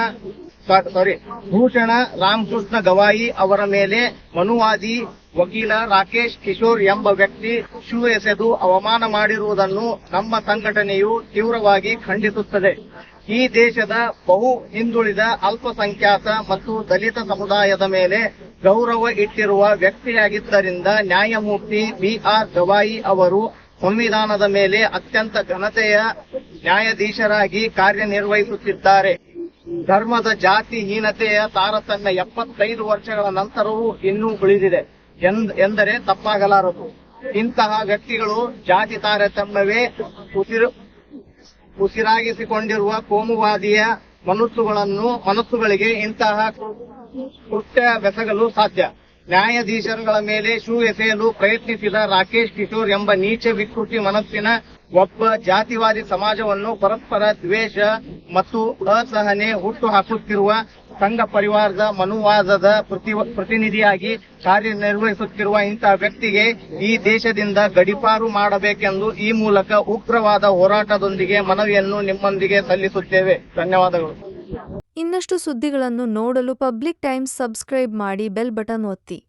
H: ಸಾರಿ ಭೂಷಣ ರಾಮಕೃಷ್ಣ ಗವಾಯಿ ಅವರ ಮೇಲೆ ಮನುವಾದಿ ವಕೀಲ ರಾಕೇಶ್ ಕಿಶೋರ್ ಎಂಬ ವ್ಯಕ್ತಿ ಶೂ ಎಸೆದು ಅವಮಾನ ಮಾಡಿರುವುದನ್ನು ನಮ್ಮ ಸಂಘಟನೆಯು ತೀವ್ರವಾಗಿ ಖಂಡಿಸುತ್ತದೆ. ಈ ದೇಶದ ಬಹು ಹಿಂದುಳಿದ ಅಲ್ಪಸಂಖ್ಯಾತ ಮತ್ತು ದಲಿತ ಸಮುದಾಯದ ಮೇಲೆ ಗೌರವ ಇಟ್ಟಿರುವ ವ್ಯಕ್ತಿಯಾಗಿದ್ದರಿಂದ ನ್ಯಾಯಮೂರ್ತಿ ಬಿ ಆರ್ ಗವಾಯಿ ಅವರು ಸಂವಿಧಾನದ ಮೇಲೆ ಅತ್ಯಂತ ಘನತೆಯ ನ್ಯಾಯಾಧೀಶರಾಗಿ ಕಾರ್ಯನಿರ್ವಹಿಸುತ್ತಿದ್ದಾರೆ. ಧರ್ಮದ ಜಾತಿ ಹೀನತೆಯ ತಾರತಮ್ಯ ಎಪ್ಪತ್ತೈದು ವರ್ಷಗಳ ನಂತರವೂ ಇನ್ನೂ ಉಳಿದಿದೆ ಎಂದ್- ಎಂದರೆ ತಪ್ಪಾಗಲಾರದು. ಇಂತಹ ವ್ಯಕ್ತಿಗಳು ಜಾತಿ ತಾರತಮ್ಯವೇ ಉಸಿರು ಉಸಿರಾಗಿಸಿಕೊಂಡಿರುವ ಕೋಮುವಾದಿಯ ಮನಸ್ಸುಗಳನ್ನು, ಮನಸ್ಸುಗಳಿಗೆ ಇಂತಹ ಕೃತ್ಯ ಬೆಸಗಲು ಸಾಧ್ಯ. ನ್ಯಾಯಾಧೀಶರುಗಳ ಮೇಲೆ ಶೂ ಎಸೆಯಲು ಪ್ರಯತ್ನಿಸಿದ ರಾಕೇಶ್ ಕಿಶೋರ್ ಎಂಬ ನೀಚ ವಿಕೃತಿ ಮನಸ್ಸಿನ ಒಬ್ಬ ಜಾತಿವಾದಿ ಸಮಾಜವನ್ನು ಪರಸ್ಪರ ದ್ವೇಷ ಮತ್ತು ಅಸಹನೆ ಹುಟ್ಟು ಹಾಕುತ್ತಿರುವ ಸಂಘ ಪರಿವಾರದ ಮನುವಾದದ ಪ್ರತಿ ಪ್ರತಿನಿಧಿಯಾಗಿ ಕಾರ್ಯನಿರ್ವಹಿಸುತ್ತಿರುವ ಇಂತಹ ವ್ಯಕ್ತಿಗೆ ಈ ದೇಶದಿಂದ ಗಡಿಪಾರು ಮಾಡಬೇಕೆಂದು ಈ ಮೂಲಕ ಉಗ್ರವಾದ ಹೋರಾಟದೊಂದಿಗೆ ಮನವಿಯನ್ನು ನಿಮ್ಮೊಂದಿಗೆ ಸಲ್ಲಿಸುತ್ತೇವೆ. ಧನ್ಯವಾದಗಳು.
I: ಇನ್ನಷ್ಟು ಸುದ್ದಿಗಳನ್ನು ನೋಡಲು ಪಬ್ಲಿಕ್ ಟೈಮ್ಸ್ ಸಬ್ಸ್ಕ್ರೈಬ್ ಮಾಡಿ ಬೆಲ್ ಬಟನ್ ಒತ್ತಿ.